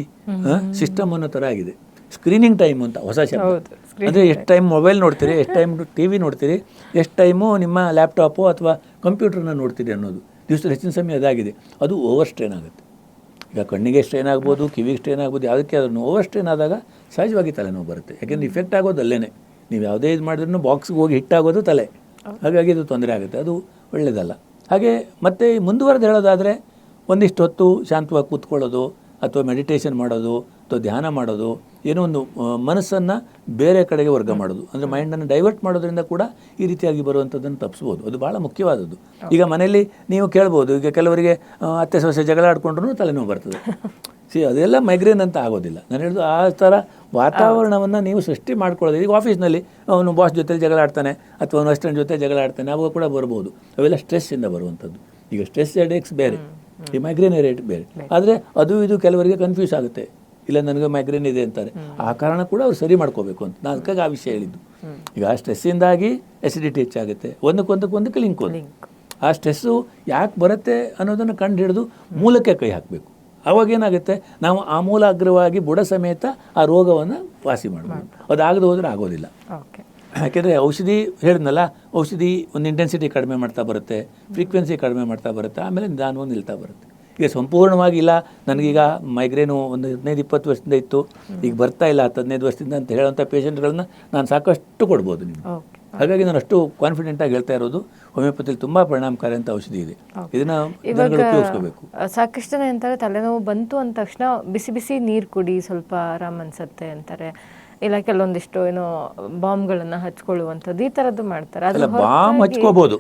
system ಅನ್ನೋ ಥರ ಆಗಿದೆ. ಸ್ಕ್ರೀನಿಂಗ್ ಟೈಮ್ ಅಂತ ಹೊಸ ಶಬ್ದ. ಅಂದರೆ ಎಷ್ಟು ಟೈಮ್ ಮೊಬೈಲ್ ನೋಡ್ತೀರಿ ಎಷ್ಟು ಟೈಮ್ ಟಿ ವಿ ನೋಡ್ತೀರಿ ಎಷ್ಟು ಟೈಮು ನಿಮ್ಮ ಲ್ಯಾಪ್ಟಾಪು ಅಥವಾ ಕಂಪ್ಯೂಟರ್ನ ನೋಡ್ತೀರಿ ಅನ್ನೋದು. ದಿವಸದ ಹೆಚ್ಚಿನ ಸಮಯ ಅದಾಗಿದೆ. ಅದು ಓವರ್ ಸ್ಟ್ರೈನ್ ಆಗುತ್ತೆ. ಈಗ ಕಣ್ಣಿಗೆ ಸ್ಟ್ರೈನ್ ಆಗ್ಬೋದು ಕಿವಿಗೆ ಸ್ಟ್ರೈನ್ ಆಗ್ಬೋದು ಯಾವುದಕ್ಕೆ ಅದನ್ನು ಓವರ್ ಸ್ಟ್ರೈನ್ ಆದಾಗ ಸಹಜವಾಗಿ ತಲೆನೋವು ಬರುತ್ತೆ. ಯಾಕೆಂದರೆ ಇಫೆಕ್ಟ್ ಆಗೋದು ಅಲ್ಲೇನೆ. ನೀವು ಯಾವುದೇ ಇದು ಮಾಡಿದ್ರೂ ಬಾಕ್ಸ್ಗೆ ಹೋಗಿ ಹಿಟ್ಟಾಗೋದು ತಲೆ. ಹಾಗಾಗಿ ಇದು ತೊಂದರೆ ಆಗುತ್ತೆ. ಅದು ಒಳ್ಳೆಯದಲ್ಲ ಹಾಗೆ ಮತ್ತೆ ಮುಂದುವರೆದು ಹೇಳೋದಾದರೆ ಒಂದಿಷ್ಟು ಹೊತ್ತು ಶಾಂತವಾಗಿ ಕೂತ್ಕೊಳ್ಳೋದು ಅಥವಾ ಮೆಡಿಟೇಷನ್ ಮಾಡೋದು ಅಥವಾ ಧ್ಯಾನ ಮಾಡೋದು ಏನೋ ಒಂದು ಮನಸ್ಸನ್ನು ಬೇರೆ ಕಡೆಗೆ ವರ್ಗ ಮಾಡೋದು. ಅಂದರೆ ಮೈಂಡನ್ನು ಡೈವರ್ಟ್ ಮಾಡೋದ್ರಿಂದ ಕೂಡ ಈ ರೀತಿಯಾಗಿ ಬರುವಂಥದ್ದನ್ನು ತಪ್ಪಿಸ್ಬೋದು ಅದು ಭಾಳ ಮುಖ್ಯವಾದದ್ದು. ಈಗ ಮನೆಯಲ್ಲಿ ನೀವು ಕೇಳ್ಬೋದು ಈಗ ಕೆಲವರಿಗೆ ಅತ್ತೆ ಸೊಸೆ ಜಗಳ ಆಡ್ಕೊಂಡ್ರೂ ತಲೆನೋವು ಬರ್ತದೆ. ಸಿ ಅದೆಲ್ಲ ಮೈಗ್ರೇನ್ ಅಂತ ಆಗೋದಿಲ್ಲ. ನಾನು ಹೇಳೋದು ಆ ಥರ ವಾತಾವರಣವನ್ನು ನೀವು ಸೃಷ್ಟಿ ಮಾಡ್ಕೊಳ್ಳೋದು. ಈಗ ಆಫೀಸ್ನಲ್ಲಿ ಅವನು ಬಾಸ್ ಜೊತೆ ಜಗಳ ಆಡ್ತಾನೆ ಅಥವಾ ಅವನು ಅಸ್ಟೆಂಟ್ ಜೊತೆ ಜಗಳ ಆಡ್ತಾನೆ ಅವಾಗ ಕೂಡ ಬರ್ಬೋದು. ಅವೆಲ್ಲ ಸ್ಟ್ರೆಸ್ಸಿಂದ ಬರುವಂಥದ್ದು. ಈಗ ಸ್ಟ್ರೆಸ್ ಎಡೆಕ್ಸ್ ಬೇರೆ. ಈ ಮೈಗ್ರೇನ್ ರೇಟ್ ಬೇರೆ. ಆದರೆ ಅದು ಇದು ಕೆಲವರಿಗೆ ಕನ್ಫ್ಯೂಸ್ ಆಗುತ್ತೆ. ಇಲ್ಲ ನನಗೆ ಮೈಗ್ರೇನ್ ಇದೆ ಅಂತಾರೆ. ಆ ಕಾರಣ ಕೂಡ ಅವ್ರು ಸರಿ ಮಾಡ್ಕೋಬೇಕು ಅಂತ. ನಾನು ಅದಕ್ಕಾಗಿ ಆ ವಿಷಯ ಹೇಳಿದ್ದು. ಈಗ ಆ ಸ್ಟ್ರೆಸ್ಸಿಂದಾಗಿ ಎಸಿಡಿಟಿ ಹೆಚ್ಚಾಗುತ್ತೆ. ಒಂದಕ್ಕೊಂದಕ್ಕೊಂದಕ್ಕೆ ಲಿಂಕ್ ಒಂದು ಆ ಸ್ಟ್ರೆಸ್ಸು ಯಾಕೆ ಬರುತ್ತೆ ಅನ್ನೋದನ್ನು ಕಂಡು ಹಿಡಿದು ಮೂಲಕ್ಕೆ ಕೈ ಹಾಕಬೇಕು. ಅವಾಗ ಏನಾಗುತ್ತೆ ನಾವು ಆಮೂಲಾಗ್ರವಾಗಿ ಬುಡ ಸಮೇತ ಆ ರೋಗವನ್ನು ವಾಸಿ ಮಾಡಬಹುದು ಅದಾಗದೆ ಹೋದರೆ ಆಗೋದಿಲ್ಲ. ಯಾಕೆಂದರೆ ಔಷಧಿ ಹೇಳಿದ್ನಲ್ಲ ಔಷಧಿ ಒಂದು ಇಂಟೆನ್ಸಿಟಿ ಕಡಿಮೆ ಮಾಡ್ತಾ ಬರುತ್ತೆ ಫ್ರೀಕ್ವೆನ್ಸಿ ಕಡಿಮೆ ಮಾಡ್ತಾ ಬರುತ್ತೆ ಆಮೇಲೆ ನಾನು ನಿಲ್ತಾ ಬರುತ್ತೆ. ಈಗ ಸಂಪೂರ್ಣವಾಗಿ ಇಲ್ಲ ನನಗೀಗ ಮೈಗ್ರೇನು ಒಂದು ಹದಿನೈದು ಇಪ್ಪತ್ತು ವರ್ಷದಿಂದ ಇತ್ತು. ಈಗ ಬರ್ತಾ ಇಲ್ಲ ಹತ್ತು ಹದಿನೈದು ವರ್ಷದಿಂದ ಅಂತ ಹೇಳೋಂಥ ಪೇಷಂಟ್ಗಳನ್ನ ನಾನು ಸಾಕಷ್ಟು ಕೊಡ್ಬೋದು ನಿಮ್ಗೆ. ಹಾಗಾಗಿ ನಾನು ಅಷ್ಟು ಕಾನ್ಫಿಡೆಂಟ್ ಆಗಿ ಹೇಳ್ತಾ ಇರೋದು ಹೋಮಿಯೋಪತಿಲಿ ತುಂಬಾ ಪರಿಣಾಮಕಾರಿ ಅಂತ ಔಷಧಿ ಇದೆ. ಇದನ್ನು ಉಪಯೋಗಿಸ್ಕೋಬೇಕು. ಸಾಕಷ್ಟು ಜನ ಅಂತಾರೆ ತಲೆನೋವು ಬಂತು ಅಂದ ತಕ್ಷಣ ಬಿಸಿ ಬಿಸಿ ನೀರು ಕುಡಿ ಸ್ವಲ್ಪ ಆರಾಮ್ ಅನ್ಸತ್ತೆ ಅಂತಾರೆ. ಇಲ್ಲ ಕೆಲವೊಂದಿಷ್ಟು ಏನೋ ಬಾಂಬ್ಗಳನ್ನ ಹಚ್ಕೊಳ್ಳುವಂಥದ್ದು ಈ ತರದ್ದು ಮಾಡ್ತಾರೆ. ಅದು ಬಾಂಬ್ ಹಚ್ಕೋಬಹುದು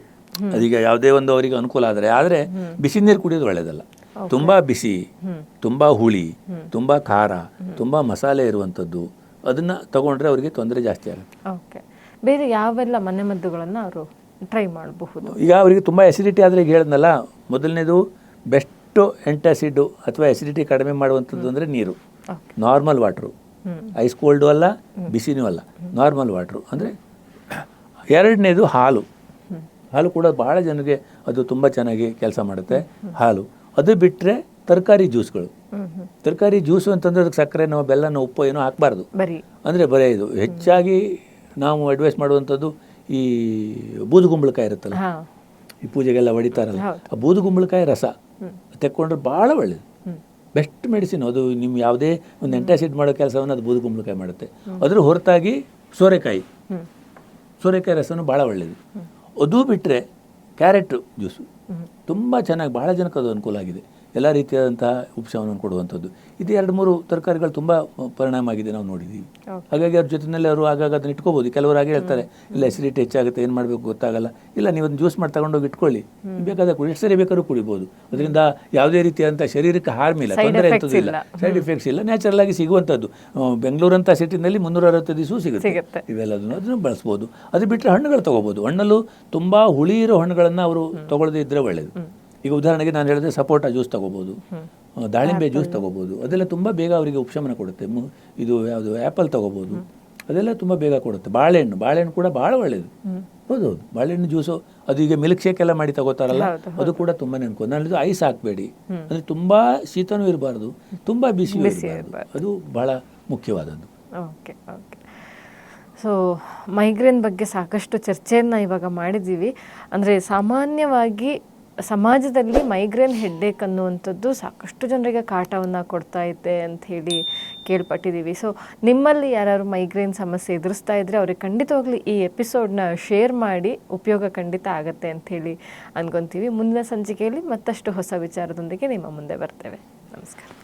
ಅದೀಗ ಯಾವುದೇ ಒಂದು ಅವರಿಗೆ ಅನುಕೂಲ ಆದರೆ ಆದರೆ ಬಿಸಿ ನೀರು ಕುಡಿಯೋದು ಒಳ್ಳೆಯದಲ್ಲ ತುಂಬಾ ಬಿಸಿ ತುಂಬಾ ಹುಳಿ ತುಂಬಾ ಖಾರ ತುಂಬಾ ಮಸಾಲೆ ಇರುವಂಥದ್ದು ಅದನ್ನ ತಗೊಂಡ್ರೆ ಅವರಿಗೆ ತೊಂದರೆ ಜಾಸ್ತಿ ಆಗುತ್ತೆ. ಓಕೆ ಬೇರೆ ಯಾವೆಲ್ಲ ಮನೆ ಮದ್ದುಗಳನ್ನು ಅವರು ಟ್ರೈ ಮಾಡಬಹುದು? ಈಗ ಅವರಿಗೆ ತುಂಬ ಎಸಿಡಿಟಿ ಆದರೆ ಈಗ ಹೇಳಿದ್ನಲ್ಲ ಮೊದಲನೇದು ಬೆಸ್ಟು ಎಂಟಾಸಿಡ್ ಅಥವಾ ಎಸಿಡಿಟಿ ಕಡಿಮೆ ಮಾಡುವಂಥದ್ದು ಅಂದರೆ ನೀರು. ನಾರ್ಮಲ್ ವಾಟ್ರು ಐಸ್ ಕೋಲ್ಡು ಅಲ್ಲ ಬಿಸಿನೂ ಅಲ್ಲ. ನಾರ್ಮಲ್ ವಾಟ್ರು ಅಂದರೆ ಎರಡನೇದು ಹಾಲು. ಹಾಲು ಕೂಡ ಭಾಳ ಜನರಿಗೆ ಅದು ತುಂಬ ಚೆನ್ನಾಗಿ ಕೆಲಸ ಮಾಡುತ್ತೆ. ಹಾಲು. ಅದು ಬಿಟ್ಟರೆ ತರಕಾರಿ ಜ್ಯೂಸ್ಗಳು. ತರಕಾರಿ ಜ್ಯೂಸು ಅಂತಂದ್ರೆ ಅದಕ್ಕೆ ಸಕ್ಕರೆನೋ ಬೆಲ್ಲನೋ ಉಪ್ಪು ಏನೋ ಹಾಕಬಾರ್ದು. ಬರೀ. ಅಂದರೆ ಬರೇ ಇದು ಹೆಚ್ಚಾಗಿ ನಾವು ಅಡ್ವೈಸ್ ಮಾಡುವಂಥದ್ದು ಈ ಬೂದುಗುಂಬಳಕಾಯಿ ಇರುತ್ತಲ್ಲ ಈ ಪೂಜೆಗೆಲ್ಲ ಹೊಡಿತಾರಲ್ಲ ಆ ಬೂದುಗುಂಬಳಕಾಯಿ ರಸ ತೆಕ್ಕೊಂಡ್ರೆ ಭಾಳ ಒಳ್ಳೇದು. ಬೆಸ್ಟ್ ಮೆಡಿಸಿನ್ ಅದು ನಿಮ್ಮ ಯಾವುದೇ ಒಂದು ಎಂಟಾಸಿಡ್ ಮಾಡೋ ಕೆಲಸವನ್ನು ಅದು ಬೂದುಗುಂಬಳಕಾಯಿ ಮಾಡುತ್ತೆ. ಅದ್ರ ಹೊರತಾಗಿ ಸೋರೆಕಾಯಿ. ಸೋರೆಕಾಯಿ ರಸನೂ ಭಾಳ ಒಳ್ಳೇದು. ಅದು ಬಿಟ್ಟರೆ ಕ್ಯಾರೆಟ್ ಜ್ಯೂಸು ತುಂಬ ಚೆನ್ನಾಗಿ ಭಾಳ ಜನಕ್ಕೆ ಅದು ಅನುಕೂಲ ಆಗಿದೆ. ಎಲ್ಲ ರೀತಿಯಾದಂತಹ ಉಪಶಮನ ಕೊಡುವಂಥದ್ದು. ಇದು ಎರಡು ಮೂರು ತರಕಾರಿಗಳು ತುಂಬ ಪರಿಣಾಮ ಆಗಿದೆ ನಾವು ನೋಡಿದ್ದೀವಿ. ಹಾಗಾಗಿ ಅವ್ರ ಜೊತೆಯಲ್ಲಿ ಅವರು ಆಗಾಗ ಅದನ್ನ ಇಟ್ಕೋಬೋದು. ಕೆಲವರು ಹಾಗೆ ಹೇಳ್ತಾರೆ ಇಲ್ಲ ಎಸಿಡಿಟಿ ಹೆಚ್ಚಾಗುತ್ತೆ ಏನು ಮಾಡಬೇಕು ಗೊತ್ತಾಗಲ್ಲ. ಇಲ್ಲ ನೀವು ಒಂದು ಜ್ಯೂಸ್ ಮಾಡಿ ತಗೊಂಡೋಗಿ ಇಟ್ಕೊಳ್ಳಿ. ಬೇಕಾದ ಕುಡಿ ಎಷ್ಟು ಸರಿ ಬೇಕಾದ್ರೂ ಕುಡಿಬೋದು. ಅದರಿಂದ ಯಾವುದೇ ರೀತಿಯಾದಂಥ ಶರೀರಕ್ಕೆ ಹಾರ್ಮ್ ಇಲ್ಲ ತೊಂದರೆ ಇರ್ತದಿಲ್ಲ ಇಲ್ಲ. ಸೈಡ್ ಎಫೆಕ್ಟ್ಸ್ ಇಲ್ಲ. ನ್ಯಾಚುರಲ್ ಆಗಿ ಸಿಗುವಂಥದ್ದು. ಬೆಂಗಳೂರಂಥ ಸಿಟಿನಲ್ಲಿ ಮುನ್ನೂರ ಅರವತ್ತು ದಿವಸ ಸಿಗುತ್ತೆ. ಸಿಗುತ್ತೆ. ಇವೆಲ್ಲದನ್ನು ಅದನ್ನು ಬಳಸ್ಬೋದು. ಅದು ಬಿಟ್ಟರೆ ಹಣ್ಣುಗಳು ತಗೋಬೋದು. ಹಣ್ಣಲ್ಲೂ ತುಂಬಾ ಹುಳಿ ಇರೋ ಹಣ್ಣುಗಳನ್ನು ಅವರು ತಗೊಳ್ಳದೇ ಇದ್ದರೆ ಒಳ್ಳೆಯದು ಈಗ ಉದಾಹರಣೆಗೆ ನಾನು ಹೇಳಿದ್ರೆ ಸಪೋಟ ಜ್ಯೂಸ್ ತಗೋಬೋದು ದಾಳಿಂಬೆ ಜ್ಯೂಸ್ ತಗೋಬೋದು ಅದೆಲ್ಲ ತುಂಬ ಬೇಗ ಅವರಿಗೆ ಉಪಶಮನ ಕೊಡುತ್ತೆ. ಇದು ಯಾವುದು ಆ್ಯಪಲ್ ತಗೋಬೋದು. ಅದೆಲ್ಲ ತುಂಬ ಬೇಗ ಕೊಡುತ್ತೆ. ಬಾಳೆಹಣ್ಣು ಬಾಳೆಹಣ್ಣು ಕೂಡ ಭಾಳ ಒಳ್ಳೆಯದು ಹೌದು ಹೌದು ಬಾಳೆಹಣ್ಣು ಜ್ಯೂಸು ಅದು ಈಗ ಮಿಲ್ಕ್ ಶೇಕ್ ಎಲ್ಲ ಮಾಡಿ ತಗೋತಾರಲ್ಲ ಅದು ಕೂಡ ತುಂಬಾ ಅನ್ಕೋ ನಾನು ಐಸ್ ಹಾಕಬೇಡಿ. ಅಂದರೆ ತುಂಬ ಶೀತನೂ ಇರಬಾರ್ದು ತುಂಬ ಬಿಸಿ ಅದು ಬಹಳ ಮುಖ್ಯವಾದದ್ದು. Okay okay. ಸೊ ಮೈಗ್ರೇನ್ ಬಗ್ಗೆ ಸಾಕಷ್ಟು ಚರ್ಚೆಯನ್ನು ಇವಾಗ ಮಾಡಿದ್ದೀವಿ. ಅಂದರೆ ಸಾಮಾನ್ಯವಾಗಿ ಸಮಾಜದಲ್ಲಿ ಮೈಗ್ರೇನ್ ಹೆಡ್ಡೇಕ್ ಅನ್ನುವಂಥದ್ದು ಸಾಕಷ್ಟು ಜನರಿಗೆ ಕಾಟವನ್ನು ಕೊಡ್ತಾ ಇದೆ ಅಂತ ಹೇಳಿ ಕೇಳ್ಪಟ್ಟಿದ್ದೀವಿ. ಸೊ ನಿಮ್ಮಲ್ಲಿ ಯಾರು ಮೈಗ್ರೇನ್ ಸಮಸ್ಯೆ ಎದುರಿಸ್ತಾ ಇದ್ದರೆ ಅವ್ರಿಗೆ ಖಂಡಿತವಾಗ್ಲಿ ಈ ಎಪಿಸೋಡ್ನ ಶೇರ್ ಮಾಡಿ ಉಪಯೋಗ ಖಂಡಿತ ಆಗತ್ತೆ ಅಂತ ಹೇಳಿ ಅನ್ಕೊಂತೀವಿ. ಮುಂದಿನ ಸಂಚಿಕೆಯಲ್ಲಿ ಮತ್ತಷ್ಟು ಹೊಸ ವಿಚಾರದೊಂದಿಗೆ ನಿಮ್ಮ ಮುಂದೆ ಬರ್ತೇವೆ. ನಮಸ್ಕಾರ.